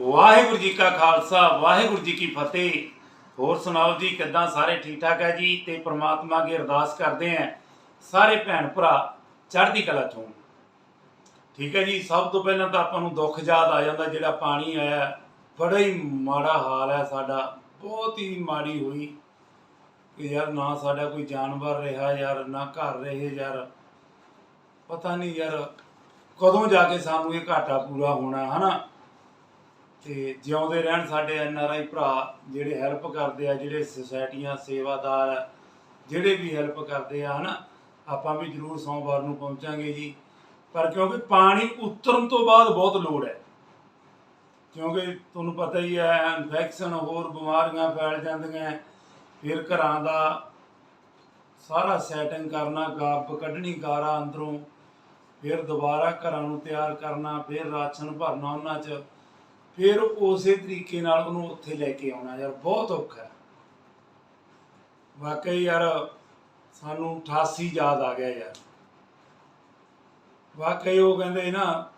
ਵਾਹਿਗੁਰੂ ਜੀ ਕਾ ਖਾਲਸਾ, ਵਾਹਿਗੁਰੂ ਜੀ ਕੀ ਫਤਿਹ। ਹੋਰ ਸੁਣਾਓ ਜੀ, ਕਿੱਦਾਂ ਸਾਰੇ ਠੀਕ ਠਾਕ ਹੈ ਜੀ? ਤੇ ਪ੍ਰਮਾਤਮਾ ਅੱਗੇ ਅਰਦਾਸ ਕਰਦੇ ਆਂ ਸਾਰੇ ਭੈਣ ਭਰਾ ਚੜ੍ਹਦੀ ਕਲਾ ਚੋਂ। ਠੀਕ ਹੈ ਜੀ, ਸਭ ਤੋਂ ਪਹਿਲਾਂ ਤਾਂ ਆਪਾਂ ਨੂੰ ਦੁੱਖ ਯਾਦ ਆ ਜਾਂਦਾ, ਜਿਹੜਾ ਪਾਣੀ ਆਇਆ, ਬੜਾ ਹੀ ਮਾੜਾ ਹਾਲ ਹੈ ਸਾਡਾ, ਬਹੁਤ ਹੀ ਮਾੜੀ ਹੋਈ। ਕਿ ਯਾਰ ਨਾ ਸਾਡਾ ਕੋਈ ਜਾਨਵਰ ਰਿਹਾ ਯਾਰ, ਨਾ ਘਰ ਰਹੇ ਯਾਰ। ਪਤਾ ਨਹੀਂ ਯਾਰ ਕਦੋਂ ਜਾ ਕੇ ਸਾਨੂੰ ਇਹ ਘਾਟਾ ਪੂਰਾ ਹੋਣਾ, ਹਨਾ? ਤੇ ਜਿਉਂਦੇ ਰਹਿਣ ਸਾਡੇ ਐਨ ਆਰ ਆਈ ਭਰਾ ਜਿਹੜੇ ਹੈਲਪ ਕਰਦੇ ਆ, ਜਿਹੜੇ ਸੁਸਾਇਟੀਆਂ ਸੇਵਾਦਾਰ ਜਿਹੜੇ ਵੀ ਹੈਲਪ ਕਰਦੇ ਆ, ਹਨਾ, ਆਪਾਂ ਵੀ ਜ਼ਰੂਰ ਸੋਮਵਾਰ ਨੂੰ ਪਹੁੰਚਾਂਗੇ ਜੀ। ਪਰ ਕਿਉਂਕਿ ਪਾਣੀ ਉਤਰਨ ਤੋਂ ਬਾਅਦ ਬਹੁਤ ਲੋੜ ਹੈ। ਕਿਉਂਕਿ ਤੁਹਾਨੂੰ ਪਤਾ ਹੀ ਹੈ ਇਨਫੈਕਸ਼ਨ ਹੋਰ ਬਿਮਾਰੀਆਂ ਫੈਲ ਜਾਂਦੀਆਂ ਫਿਰ ਘਰਾਂ ਦਾ ਸਾਰਾ ਸੈਟਿੰਗ ਕਰਨਾ, ਗੱਬ ਕੱਢਣੀ ਗਾਰਾ ਅੰਦਰੋਂ, ਫਿਰ ਦੁਬਾਰਾ ਘਰਾਂ ਨੂੰ ਤਿਆਰ ਕਰਨਾ, ਫਿਰ ਰਾਸ਼ਨ ਭਰਨਾ ਉਹਨਾਂ 'ਚ। ਫਿਰ ਉਸੇ ਤਰੀਕੇ ਨਾਲ ਉਹਨੂੰ ਉੱਥੇ ਲੈ ਕੇ ਆਉਣਾ ਯਾਰ, ਬਹੁਤ ਔਖਾ ਵਾਕਈ ਯਾਰ, ਸਾਨੂੰ 88 ਯਾਦ ਆ ਗਿਆ ਯਾਰ। ਵਾਕਈ ਉਹ ਕਹਿੰਦੇ ਨਾ,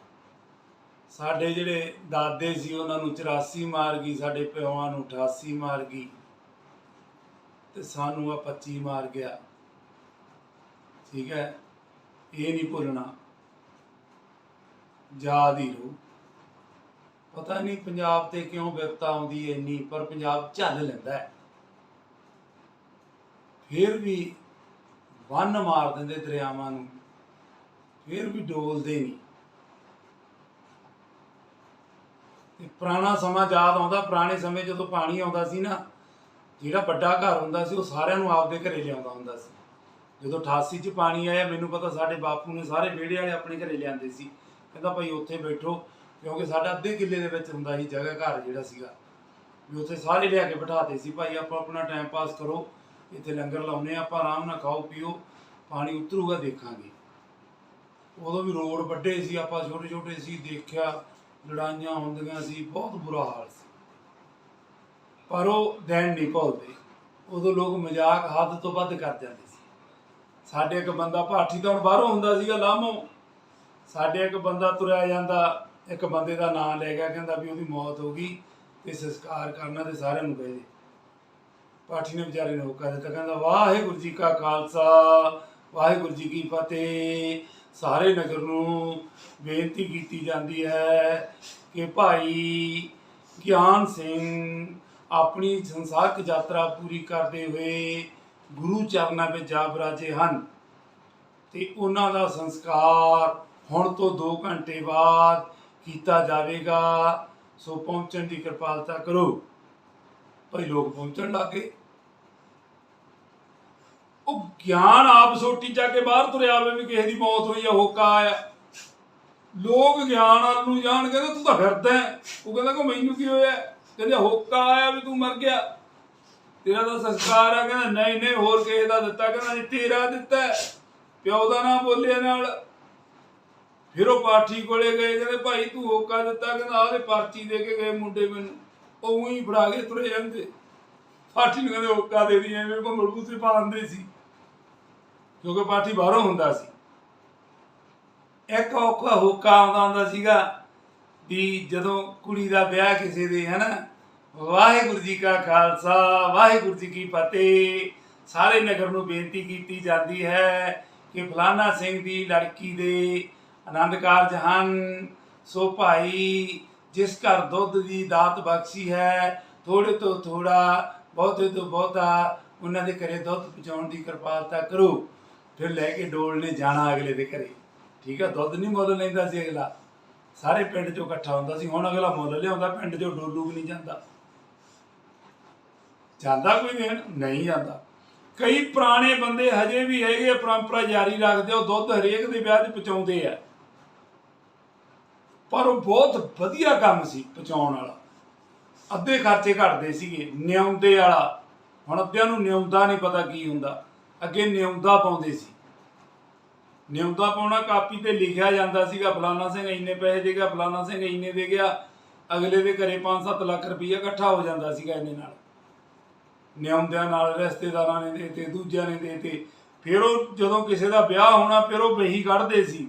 ਸਾਡੇ ਜਿਹੜੇ ਦਾਦੇ ਸੀ, ਉਹਨਾਂ ਨੂੰ 84 ਮਾਰ ਗਈ, ਸਾਡੇ ਪਿਓਾਂ ਨੂੰ 88 ਮਾਰ ਗਈ, ਤੇ ਸਾਨੂੰ ਆ 25 ਮਾਰ ਗਿਆ। ਠੀਕ ਹੈ? ਇਹ ਨਹੀਂ ਭੁੱਲਣਾ। ਯਾਦ ਹੀ ਰਹੂ। ਪਤਾ ਨਹੀਂ ਪੰਜਾਬ ਤੇ ਕਿਉਂ ਵਿਪਤਾ ਆਉਂਦੀ ਹੈ ਇੰਨੀ, ਪਰ ਪੰਜਾਬ ਝੱਲ ਲੈਂਦਾ ਹੈ। ਫਿਰ ਵੀ ਬੰਨ ਮਾਰ ਦਿੰਦੇ ਦਰਿਆਵਾਂ ਨੂੰ, ਫਿਰ ਵੀ ਡੋਲਦੇ ਨਹੀਂ। ਤੇ ਪੁਰਾਣਾ ਸਮਾਂ ਯਾਦ ਆਉਂਦਾ, ਪੁਰਾਣੇ ਸਮੇਂ ਜਦੋਂ ਪਾਣੀ ਆਉਂਦਾ ਸੀ ਨਾ, ਜਿਹੜਾ ਵੱਡਾ ਘਰ ਹੁੰਦਾ ਸੀ, ਉਹ ਸਾਰਿਆਂ ਨੂੰ ਆਪਦੇ ਘਰੇ ਲਿਆਉਂਦਾ ਹੁੰਦਾ ਸੀ। ਜਦੋਂ 88 ਚ ਪਾਣੀ ਆਇਆ, ਮੈਨੂੰ ਪਤਾ ਸਾਡੇ ਬਾਪੂ ਨੇ ਸਾਰੇ ਵਿਹੜੇ ਵਾਲੇ ਆਪਣੇ ਘਰੇ ਲਿਆਂਦੇ ਸੀ। ਕਹਿੰਦਾ ਭਾਈ ਉੱਥੇ ਬੈਠੋ ਕਿਉਂਕਿ ਸਾਡਾ ਅੱਧੇ ਕਿੱਲੇ ਦੇ ਵਿੱਚ ਹੁੰਦਾ ਸੀ ਜਗ੍ਹਾ ਘਰ ਜਿਹੜਾ ਸੀਗਾ। ਵੀ ਉੱਥੇ ਸਾਰੇ ਲਿਆ ਕੇ ਬਿਠਾਤੇ ਸੀ, ਭਾਈ ਆਪਾਂ ਆਪਣਾ ਟਾਈਮ ਪਾਸ ਕਰੋ, ਇੱਥੇ ਲੰਗਰ ਲਾਉਨੇ ਆ ਆਪਾਂ ਆਰਾਮ ਨਾਲ ਖਾਓ, ਪੀਓ, ਪਾਣੀ ਉਤਰੂਗਾ, ਦੇਖਾਂਗੇ। ਉਦੋਂ ਵੀ ਰੋਡ ਵੱਡੇ ਸੀ, ਆਪਾਂ ਛੋਟੇ ਛੋਟੇ ਸੀ, ਦੇਖਿਆ, ਲੜਾਈਆਂ ਹੁੰਦੀਆਂ ਸੀ, ਬਹੁਤ ਬੁਰਾ ਹਾਲ ਸੀ। ਪਰ ਉਹ ਦਿਨ ਨਹੀਂ ਭੁੱਲਦੇ। ਉਦੋਂ ਲੋਕ ਮਜ਼ਾਕ ਹੱਦ ਤੋਂ ਵੱਧ ਕਰ ਜਾਂਦੇ ਸੀ। ਸਾਡੇ ਇੱਕ ਬੰਦਾ ਭਾਠੀ ਤੋਂ ਬਾਹਰੋਂ ਹੁੰਦਾ ਸੀਗਾ ਲਾਮੋ ਸਾਡੇ ਇੱਕ ਬੰਦਾ ਤੁਰਿਆ ਜਾਂਦਾ ਇੱਕ ਬੰਦੇ ਦਾ ਨਾਂ ਲੈ ਗਿਆ, ਕਹਿੰਦਾ ਵੀ ਉਹਦੀ ਮੌਤ ਹੋ ਗਈ ਤੇ ਸੰਸਕਾਰ ਕਰਨਾ ਤੇ ਸਾਰਿਆਂ ਨੂੰ ਕਹੇ ਦੇ ਪਾਠੀ ਨੇ ਵਿਚਾਰੇ ਨੂੰ ਹੁਕਾ ਦਿੱਤਾ, ਕਹਿੰਦਾ ਵਾਹਿਗੁਰੂ ਜੀ ਕਾ ਖਾਲਸਾ, ਵਾਹਿਗੁਰੂ ਜੀ ਕੀ ਫਤਿਹ। ਸਾਰੇ ਨਗਰ ਨੂੰ ਬੇਨਤੀ ਕੀਤੀ ਜਾਂਦੀ ਹੈ ਕਿ ਭਾਈ ਗਿਆਨ ਸਿੰਘ ਆਪਣੀ ਸੰਸਾਰਕ ਯਾਤਰਾ ਪੂਰੀ ਕਰਦੇ ਹੋਏ ਗੁਰੂ ਚਰਨਾਂ ਵਿੱਚ ਜਾ ਬਰਾਜੇ ਹਨ ਤੇ ਉਹਨਾਂ ਦਾ ਸੰਸਕਾਰ ਹੁਣ ਤੋਂ 2 ਘੰਟੇ ਬਾਅਦ ਕੀਤਾ ਜਾਵੇਗਾ, ਸੋ ਪਹੁੰਚਣ ਦੀ ਕਿਰਪਾਲਤਾ ਕਰੋ। ਭਾਈ, ਲੋਕ ਪਹੁੰਚਣ ਲੱਗੇ। ਉਹ ਗਿਆਨ ਆਪ ਸੋਟੀ ਜਾ ਕੇ ਬਾਹਰ ਤੁਰਿਆ ਆਵੇ ਵੀ ਕਿਸੇ ਦੀ ਮੌਤ ਹੋਈ ਆ, ਹੋਕਾ ਆਇਆ। ਲੋਕ ਗਿਆਨ ਵੱਲ ਨੂੰ ਜਾਣ ਕਹਿੰਦੇ, ਤੂੰ ਤਾਂ ਫਿਰਦਾ ਉਹ ਕਹਿੰਦਾ, ਕਿ ਮੈਨੂੰ ਕੀ ਹੋਇਆ? ਕਹਿੰਦੇ, ਹੋਕਾ ਆਇਆ ਵੀ ਤੂੰ ਮਰ ਗਿਆ। ਤੇਰਾ ਤਾਂ ਸੰਸਕਾਰ ਆ। ਕਹਿੰਦਾ, ਨਹੀਂ ਨਹੀਂ, ਹੋਰ ਕਿਸੇ ਦਾ ਦਿੱਤਾ। ਕਹਿੰਦਾ ਤੇਰਾ ਦਿੱਤਾ ਪਿਓ ਦਾ ਨਾਮ ਬੋਲਿਆ ਨਾਲ। ਫਿਰ ਉਹ ਪਾਠੀ ਕੋਲੇ ਗਏ, ਕਹਿੰਦੇ ਭਾਈ ਤੂੰ ਹੋਕਾ ਦਿੱਤਾ ਕਹਿੰਦਾ ਆਹ ਦੇ ਪਰਚੀ ਦੇ ਕੇ ਗਏ ਮੁੰਡੇ ਮੈਨੂੰ। ਉਹ ਹੀ ਫੜਾ ਕੇ ਤੁਰੇ ਜਾਂਦੇ। ਪਾਠੀ ਨੂੰ ਕਹਿੰਦੇ ਹੋਕਾ ਦੇ ਦੀ, ਐਵੇਂ ਭੰਗਲ ਬੂਸੇ ਪਾਉਂਦੇ ਸੀ। ਕਿਉਂਕਿ ਪਾਠੀ ਬਾਹਰੋਂ ਹੁੰਦਾ ਸੀ। ਇੱਕ ਔਖਾ ਹੋਕਾ ਆਉਂਦਾ ਹੁੰਦਾ ਸੀਗਾ ਵੀ ਜਦੋਂ ਕੁੜੀ ਦਾ ਵਿਆਹ ਕਿਸੇ ਦੇ ਹੈ ਨਾ ਵਾਹਿਗੁਰੂ ਜੀ ਕਾ ਖਾਲਸਾ, ਵਾਹਿਗੁਰੂ ਜੀ ਕੀ ਫਤਿਹ। ਸਾਰੇ ਨਗਰ ਨੂੰ ਬੇਨਤੀ ਕੀਤੀ ਜਾਂਦੀ ਹੈ ਕਿ ਫਲਾਨਾ ਸਿੰਘ ਦੀ ਲੜਕੀ ਦੇ ਆਨੰਦ ਕਾਰਜ ਹਨ ਸੋ ਭਾਈ ਜਿਸ ਘਰ ਦੁੱਧ ਦੀ ਦਾਤ ਬਖਸ਼ੀ ਹੈ ਥੋੜੇ ਤੋਂ ਥੋੜਾ ਬਹੁਤੇ ਤੋਂ ਬਹੁਤਾ ਉਹਨਾਂ ਦੇ ਘਰੇ ਦੁੱਧ ਪਹੁੰਚਾਉਣ ਦੀ ਕਿਰਪਾਲਤਾ ਕਰੋ। ਫਿਰ ਲੈ ਕੇ ਡੋਲ ਨੇ ਜਾਣਾ ਅਗਲੇ ਦੇ ਘਰੇ। ਠੀਕ ਹੈ ਦੁੱਧ ਨਹੀਂ ਮੁੱਲ ਲੈਂਦਾ ਸੀ ਅਗਲਾ। ਸਾਰੇ ਪਿੰਡ ਚੋਂ ਇਕੱਠਾ ਹੁੰਦਾ ਸੀ ਹੁਣ ਅਗਲਾ ਮੁੱਲ ਲਿਆਉਂਦਾ ਪਿੰਡ ਚੋਂ ਡੋਲੂ ਵੀ ਨਹੀਂ ਜਾਂਦਾ। ਜਾਂਦਾ ਕੋਈ ਦੇਣ ਨਹੀਂ ਜਾਂਦਾ। ਕਈ ਪੁਰਾਣੇ ਬੰਦੇ ਹਜੇ ਵੀ ਹੈਗੇ ਪਰੰਪਰਾ ਜਾਰੀ ਰੱਖਦੇ ਆ, ਉਹ ਦੁੱਧ ਹਰੇਕ ਦੇ ਵਿਆਹ 'ਚ ਪਹੁੰਚਾਉਂਦੇ ਆ। ਪਰ ਉਹ ਬਹੁਤ ਵਧੀਆ ਕੰਮ ਸੀ ਪਹੁੰਚਾਉਣ ਵਾਲਾ। ਅੱਧੇ ਖਰਚੇ ਘਟਦੇ ਸੀਗੇ, ਨਿਉਂਦੇ ਵਾਲਾ। ਹੁਣ ਅੱਧਿਆਂ ਨੂੰ ਨਿਉਂਦਾ ਨਹੀਂ ਪਤਾ ਕੀ ਹੁੰਦਾ। ਅੱਗੇ ਨਿਉਂਦਾ ਪਾਉਂਦੇ ਸੀ। ਨਿਉਂਦਾ ਪਾਉਣਾ ਕਾਪੀ ਤੇ ਲਿਖਿਆ ਜਾਂਦਾ ਸੀਗਾ ਫਲਾਣਾ ਸਿੰਘ ਇੰਨੇ ਪੈਸੇ ਦੇ ਗਿਆ ਫਲਾਣਾ ਸਿੰਘ ਇੰਨੇ ਦੇ ਗਿਆ। ਅਗਲੇ ਦੇ ਘਰੇ 5-7 ਲੱਖ ਰੁਪਈਆ ਇਕੱਠਾ ਹੋ ਜਾਂਦਾ ਸੀਗਾ ਇਹਦੇ ਨਾਲ। ਨਿਉਂਦਿਆਂ ਨਾਲ ਰਿਸ਼ਤੇਦਾਰਾਂ ਨੇ ਦੇਤੇ, ਦੂਜਿਆਂ ਨੇ ਦੇਤੇ। ਫਿਰ ਉਹ ਜਦੋਂ ਕਿਸੇ ਦਾ ਵਿਆਹ ਹੋਣਾ, ਫਿਰ ਉਹ ਬਹੀ ਕੱਢਦੇ ਸੀ।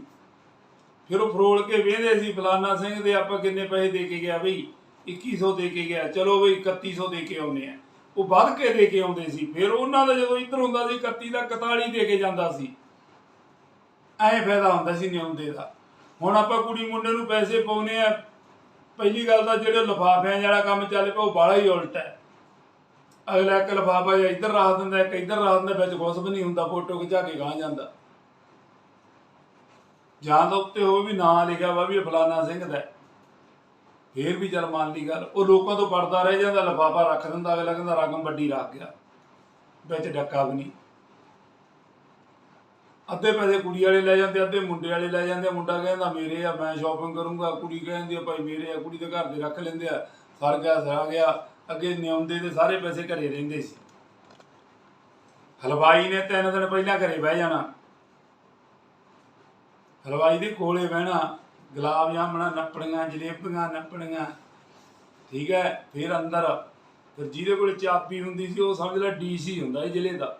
ਫਿਰ ਉਹ ਫਰੋਲ ਕੇ ਵੇਂਦੇ ਸੀ, ਫਲਾਨਾ ਸਿੰਘ ਦੇ ਆਪਾਂ ਕਿੰਨੇ ਪੈਸੇ ਦੇ ਕੇ ਗਿਆ ਬਈ 2100 ਦੇ ਕੇ ਗਿਆ, ਚਲੋ ਬਈ 3100 ਦੇ ਕੇ ਆਉਨੇ ਆ। ਉਹ ਵੱਧ ਕੇ ਦੇ ਕੇ ਆਉਂਦੇ ਸੀ, ਫਿਰ ਉਹਨਾਂ ਦਾ ਜਦੋਂ ਇੱਧਰ ਹੁੰਦਾ ਸੀ 31 ਦਾ 41 ਦੇ ਕੇ ਜਾਂਦਾ ਸੀ। ਐਂ ਫਾਇਦਾ ਹੁੰਦਾ ਸੀ ਨਿਉਂਦੇ ਦਾ। ਹੁਣ ਆਪਾਂ ਕੁੜੀ ਮੁੰਡੇ ਨੂੰ ਪੈਸੇ ਪਾਉਨੇ ਆ, ਪਹਿਲੀ ਗੱਲ ਤਾਂ ਜਿਹੜੇ ਲਫਾਫਿਆਂ ਵਾਲਾ ਕੰਮ ਚੱਲ ਪਿਆ, ਉਹ ਬਾਲਾ ਹੀ ਉਲਟ ਹੈ। ਅਗਲਾ ਇੱਕ ਲਫਾਫਾ ਜਿਹਾ ਇੱਧਰ ਰੱਖ ਦਿੰਦਾ, ਇੱਕ ਇੱਧਰ ਰੱਖ ਦਿੰਦਾ, ਵਿੱਚ ਕੁਛ ਵੀ ਨਹੀਂ ਹੁੰਦਾ, ਫੋਟੋ ਖਿਚਾ ਕੇ ਗਾਂ ਜਾਂਦਾ। ਜਾਂ ਤਾਂ ਉੱਤੇ ਹੋਵੇ ਵੀ ਨਾਂ ਲਿਖਿਆ ਵਾ ਵੀ ਇਹ ਫਲਾਨਾ ਸਿੰਘ ਦਾ ਹੈ। ਫੇਰ ਵੀ ਚੱਲ ਮੰਨ ਲਈ ਗੱਲ, ਉਹ ਲੋਕਾਂ ਤੋਂ ਪੜਦਾ ਰਹਿ ਜਾਂਦਾ, ਲਫਾਫਾ ਰੱਖ ਦਿੰਦਾ, ਅਗਲਾ ਕਹਿੰਦਾ ਰਕਮ ਵੱਡੀ ਰੱਖ ਗਿਆ। ਵਿੱਚ ਡੱਕਾ ਵੀ ਨਹੀਂ। ਅੱਧੇ ਪੈਸੇ ਕੁੜੀ ਵਾਲੇ ਲੈ ਜਾਂਦੇ, ਅੱਧੇ ਮੁੰਡੇ ਵਾਲੇ ਲੈ ਜਾਂਦੇ, ਮੁੰਡਾ ਕਹਿੰਦਾ ਮੇਰੇ ਆ, ਮੈਂ ਸ਼ਾਪਿੰਗ ਕਰੂੰਗਾ, ਕੁੜੀ ਕਹਿੰਦੀ ਆ, ਭਾਈ ਮੇਰੇ ਆ, ਕੁੜੀ ਦੇ ਘਰ ਦੇ ਰੱਖ ਲੈਂਦੇ ਆ ਸਰ ਗਿਆ ਸਰ ਗਿਆ, ਅੱਗੇ ਨਿਉਂਦੇ ਦੇ ਸਾਰੇ ਪੈਸੇ ਘਰੇ ਰਹਿੰਦੇ ਸੀ। ਹਲਵਾਈ ਨੇ ਤਿੰਨ ਦਿਨ ਪਹਿਲਾਂ ਘਰੇ ਬਹਿ ਜਾਣਾ। ਹਲਵਾਈ ਦੇ ਕੋਲੇ ਬਹਿਣਾ, ਗੁਲਾਬ ਜਾਮਣਾ ਨੱਪਣੀਆਂ, ਜਲੇਬੀਆਂ ਨੱਪਣੀਆਂ, ਠੀਕ ਹੈ, ਫਿਰ ਅੰਦਰ ਫਿਰ ਜਿਹਦੇ ਕੋਲ ਚਾਬੀ ਹੁੰਦੀ ਸੀ, ਉਹ ਸਮਝ ਲੈ ਡੀਸੀ ਹੁੰਦਾ ਸੀ ਜ਼ਿਲ੍ਹੇ ਦਾ।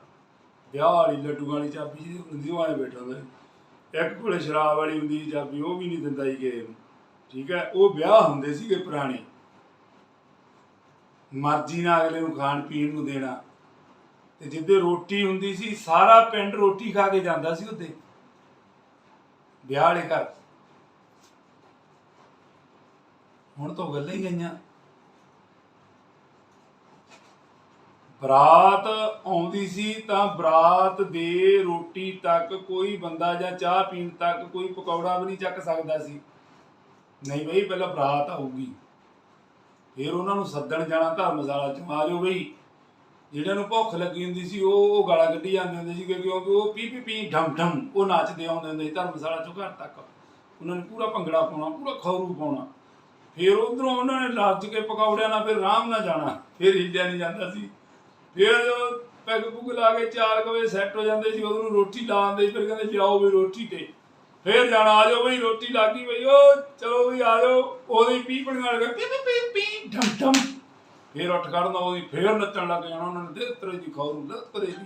ਵਿਆਹ ਵਾਲੀ ਲੱਡੂ ਵਾਲੀ ਚਾਬੀ ਜਿਹਦੀ ਹੁੰਦੀ ਸੀ, ਉਹ ਆਏ ਬੈਠਾ ਹੁੰਦਾ ਇੱਕ ਕੋਲੇ ਸ਼ਰਾਬ ਵਾਲੀ ਹੁੰਦੀ ਸੀ ਚਾਬੀ, ਉਹ ਵੀ ਨਹੀਂ ਦਿੰਦਾ ਸੀ ਕਿਸੇ ਠੀਕ ਹੈ, ਉਹ ਵਿਆਹ ਹੁੰਦੇ ਸੀਗੇ ਪੁਰਾਣੇ। ਮਰਜ਼ੀ ਨਾਲ ਅਗਲੇ ਨੂੰ ਖਾਣ ਪੀਣ ਨੂੰ ਦੇਣਾ। ਤੇ ਜਿੱਦੇ ਰੋਟੀ ਹੁੰਦੀ ਸੀ, ਸਾਰਾ ਪਿੰਡ ਰੋਟੀ ਖਾ ਕੇ ਜਾਂਦਾ ਸੀ ਉੱਤੇ ਵਿਆਹ ਵਾਲੇ ਘਰ। ਹੁਣ ਤਾਂ ਗੱਲਾਂ ਹੀ ਗਈਆਂ। ਬਰਾਤ ਆਉਂਦੀ ਸੀ ਤਾਂ ਬਰਾਤ ਦੇ ਰੋਟੀ ਤੱਕ ਕੋਈ ਬੰਦਾ ਜਾਂ ਚਾਹ ਪੀਣ ਤੱਕ ਕੋਈ ਪਕੌੜਾ ਵੀ ਨਹੀਂ ਚੱਕ ਸਕਦਾ ਸੀ। ਨਹੀਂ ਬਈ, ਪਹਿਲਾਂ ਬਰਾਤ ਆਊਗੀ। ਫਿਰ ਉਹਨਾਂ ਨੂੰ ਸੱਦਣ ਜਾਣਾ ਧਰਮਸ਼ਾਲਾ ਚ। ਆ ਜਾਓ ਬਈ। ਜਿਹੜਿਆਂ ਨੂੰ ਭੁੱਖ ਲੱਗੀ ਹੁੰਦੀ ਸੀ, ਉਹ ਉਹ ਗਾਲਾਂ ਕੱਢੀ ਜਾਂਦੇ ਹੁੰਦੇ ਸੀ ਕਿਉਂਕਿ ਉਹ ਪੀ ਪੀ ਪੀ ਢਮ ਢਮ ਉਹ ਨੱਚਦੇ ਆਉਂਦੇ ਹੁੰਦੇ ਸੀ, ਧਰਮਸ਼ਾਲਾ ਚੋਂ ਘਰ ਤੱਕ। ਉਹਨਾਂ ਨੇ ਪੂਰਾ ਭੰਗੜਾ ਪਾਉਣਾ, ਪੂਰਾ ਖੌਰੂ ਪਾਉਣਾ। ਫਿਰ ਉਧਰੋਂ ਉਹਨਾਂ ਨੇ ਲੱਜ ਕੇ ਪਕੌੜਿਆਂ ਨਾਲ ਫਿਰ ਆਰਾਮ ਨਾਲ ਜਾਣਾ, ਫਿਰ ਹਿੱਲਿਆ ਨਹੀਂ ਜਾਂਦਾ ਸੀ। ਫਿਰ ਪੈਗ ਪੁਗ ਲਾ ਕੇ 4 ਵਜੇ ਸੈੱਟ ਹੋ ਜਾਂਦੇ ਸੀ, ਉਹਨੂੰ ਰੋਟੀ ਲਾਉਂਦੇ ਸੀ, ਫਿਰ ਕਹਿੰਦੇ ਜਾਓ ਵੀ ਰੋਟੀ ਤੇ। ਫਿਰ ਜਾਣਾ, ਆ ਜਾਓ ਬਈ, ਰੋਟੀ ਲੱਗੀ ਬਈ ਉਹ ਚਲੋ ਵੀ ਆ ਜਾਓ। ਉਹਦੀ ਪੀ ਨਾਲ ਪੀ ਪੀ ਪੀ ਢਮ ਢਮ ਫਿਰ ਉੱਠ ਖੜਨਾ ਉਹਦੀ, ਫਿਰ ਨੱਚਣ ਲੱਗ ਜਾਣਾ ਉਹਨਾਂ ਨੇ ਦੇ ਤਰੇ ਦੀ ਖੌਰੂ ਦੇ ਤਰੇ ਦੀ।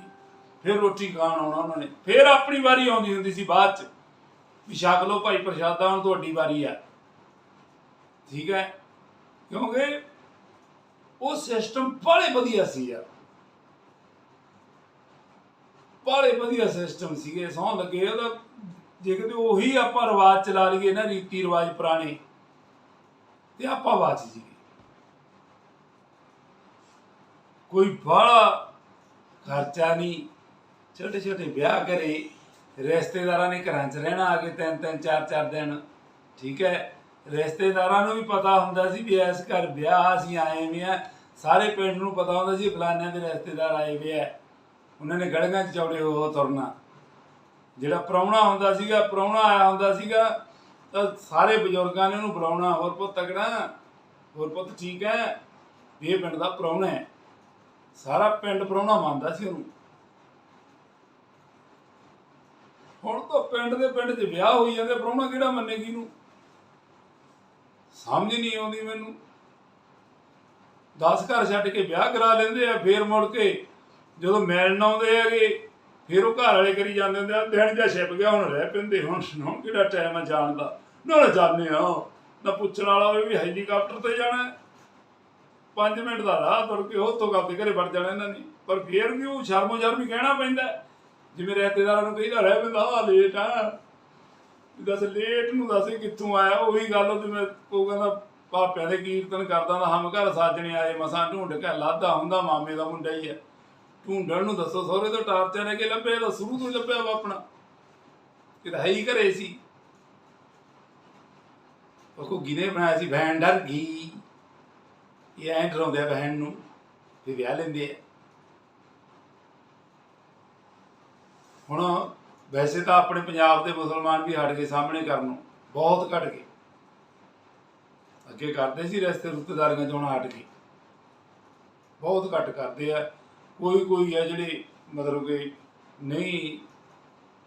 ਫਿਰ ਰੋਟੀ ਖਾਣ ਆਉਣਾ ਉਹਨਾਂ ਨੇ। ਫਿਰ ਆਪਣੀ ਵਾਰੀ ਆਉਂਦੀ ਹੁੰਦੀ ਸੀ ਬਾਅਦ ਚ। ਵੀ ਛਕ ਲਓ ਭਾਈ, ਪ੍ਰਸ਼ਾਦਾ ਹੁਣ ਤੁਹਾਡੀ ਵਾਰੀ ਆ। ਠੀਕ ਹੈ? ਕਿਉਂਕਿ ਉਹ ਸਿਸਟਮ ਬੜੇ ਵਧੀਆ ਸੀ ਯਾਰ। ਬੜੇ ਵਧੀਆ ਸਿਸਟਮ ਸੀਗੇ, ਸੌਂ ਲੱਗੇ। ਉਹਦਾ ਜੇ ਕਿਤੇ ਉਹੀ ਆਪਾਂ ਰਿਵਾਜ ਚਲਾ ਲਈਏ ਨਾ, ਰੀਤੀ ਰਿਵਾਜ ਪੁਰਾਣੇ, ਤੇ ਆਪਾਂ ਬਾਚ ਜੀ ਕੋਈ ਬੜਾ ਖਰਚਾ ਨਹੀਂ। ਛੋਟੇ ਛੋਟੇ ਵਿਆਹ ਕਰੇ, ਰਿਸ਼ਤੇਦਾਰਾਂ ਨੇ ਘਰਾਂ 'ਚ ਰਹਿਣਾ ਆ ਕੇ ਤਿੰਨ ਤਿੰਨ, ਚਾਰ ਚਾਰ ਦਿਨ, ਠੀਕ ਹੈ? ਰਿਸ਼ਤੇਦਾਰਾਂ ਨੂੰ ਵੀ ਪਤਾ ਹੁੰਦਾ ਸੀ ਵੀ ਇਸ ਘਰ ਵਿਆਹ ਅਸੀਂ ਆਏ ਵੀ ਆ ਸਾਰੇ ਪਿੰਡ ਨੂੰ ਪਤਾ ਹੁੰਦਾ ਸੀ ਫਲਾਨਿਆਂ ਦੇ ਰਿਸ਼ਤੇਦਾਰ ਆਏ ਵੇ ਆ। ਉਹਨਾਂ ਨੇ ਗੜੀਆਂ 'ਚ ਚੌੜੇ ਹੋ ਤੁਰਨਾ। ਜਿਹੜਾ ਪ੍ਰਾਹੁਣਾ ਹੁੰਦਾ ਸੀਗਾ, ਪ੍ਰਾਹੁਣਾ ਆਇਆ ਹੁੰਦਾ ਸੀਗਾ, ਤਾਂ ਸਾਰੇ ਬਜ਼ੁਰਗਾਂ ਨੇ ਉਹਨੂੰ ਬੁਲਾਉਣਾ, ਹੋਰ ਪੁੱਤ ਤਕੜਾ, ਹੋਰ ਪੁੱਤ ਠੀਕ ਹੈ, ਵੀ ਇਹ ਪਿੰਡ ਦਾ ਪ੍ਰਾਹੁਣਾ ਹੈ। ਸਾਰਾ ਪਿੰਡ ਪ੍ਰਾਹੁਣਾ ਮੰਨਦਾ ਸੀ ਉਹਨੂੰ। ਹੁਣ ਤਾਂ ਪਿੰਡ ਦੇ ਪਿੰਡ 'ਚ ਵਿਆਹ ਹੋਈ ਜਾਂਦੇ, ਪ੍ਰਾਹੁਣਾ ਕਿਹੜਾ ਮੰਨੇਗੀ ਨੂੰ ਸਮਝ ਨਹੀਂ ਆਉਂਦੀ ਮੈਨੂੰ। 10 ਘਰ ਛੱਡ ਕੇ ਵਿਆਹ ਕਰਾ ਲੈਂਦੇ ਆ, ਫੇਰ ਮੁੜ ਕੇ ਜਦੋਂ ਮਿਲਣ ਆਉਂਦੇ ਹੈਗੇ, ਫਿਰ ਉਹ ਘਰ ਵਾਲੇ ਕਰੀ ਜਾਂਦੇ ਹੁੰਦੇ ਆ ਦਿਨ ਜਾਂ ਛਿਪ ਗਿਆ, ਹੁਣ ਰਹਿ ਪੈਂਦੇ, ਹੁਣ ਹੁਣ ਕਿਹੜਾ ਟਾਈਮ ਆ ਜਾਣ ਦਾ। ਨਾ ਜਾਣੇ ਆ ਨਾ ਪੁੱਛਣ ਵਾਲਾ ਹੋਵੇ ਵੀ ਹੈਲੀਕਾਪਟਰ ਤੇ ਜਾਣਾ 5 ਮਿੰਟ ਦਾ ਰਾਹ ਤੁਰ ਕੇ ਉਹ ਤੋਂ ਆਪਦੇ ਘਰੇ ਵੜ ਜਾਣਾ ਇਹਨਾਂ ਨੇ। ਪਰ ਫੇਰ ਵੀ ਉਹ ਸ਼ਰਮੋ ਸ਼ਰਮੀ ਕਹਿਣਾ ਪੈਂਦਾ ਜਿਵੇਂ ਰਿਸ਼ਤੇਦਾਰਾਂ ਨੂੰ ਕਹੀਦਾ, ਰਹਿ ਪੈਂਦਾ ਆ ਲੇਟ ਆ। ਦੱਸ ਲੇਟ ਨੂੰ ਦੱਸ ਕਿੱਥੋਂ ਆਇਆ? ਉਹੀ ਗੱਲ ਜਿਵੇਂ ਉਹ ਕਹਿੰਦਾ ਪਾਪਿਆਂ ਦੇ ਕੀਰਤਨ ਕਰਦਾ ਦਾ ਹਮ ਘਰ ਸਾਜਣੇ ਆਏ, ਮਸਾਂ ਢੂੰਡ ਕੇ ਲਾਦਾ ਹੁੰਦਾ, ਮਾਮੇ ਦਾ ਮੁੰਡਾ ਹੀ ਹੈ। ਢੂੰਡਣ ਨੂੰ ਦੱਸੋ, ਸਹੁਰੇ ਤੋਂ ਟਾਰਤਿਆਂ ਨੇ ਕਿ ਲੱਭਿਆ ਤਾਂ ਸ਼ੁਰੂ ਤੋਂ ਲੱਭਿਆ ਵਾ ਆਪਣਾ। ਕਿ ਤਾਂ ਹੈ ਹੀ ਘਰੇ ਸੀ। ਉਹ ਕੋ ਗਿਨੇ ਬਣਾਇਆ ਸੀ, ਭੈਣ ਡਰ ਗਈ। ਇਹ ਐਂ ਡਰਾਉਂਦੇ ਆ ਬਹਿਣ ਨੂੰ ਤੇ ਵਿਆਹ ਲੈਂਦੇ ਆ। ਹੁਣ ਵੈਸੇ ਤਾਂ ਆਪਣੇ ਪੰਜਾਬ ਦੇ ਮੁਸਲਮਾਨ ਵੀ ਹਟ ਗਏ ਸਾਹਮਣੇ ਕਰਨ ਨੂੰ, ਬਹੁਤ ਘਟ ਗਏ। ਅੱਗੇ ਕਰਦੇ ਸੀ ਰਸਤੇ ਰਿਸ਼ਤੇਦਾਰੀਆਂ ਚੋਂ ਹਟ ਗਏ। ਬਹੁਤ ਘੱਟ ਕਰਦੇ ਆ। ਕੋਈ ਕੋਈ ਆ ਜਿਹੜੇ ਮਤਲਬ ਕਿ ਨਹੀਂ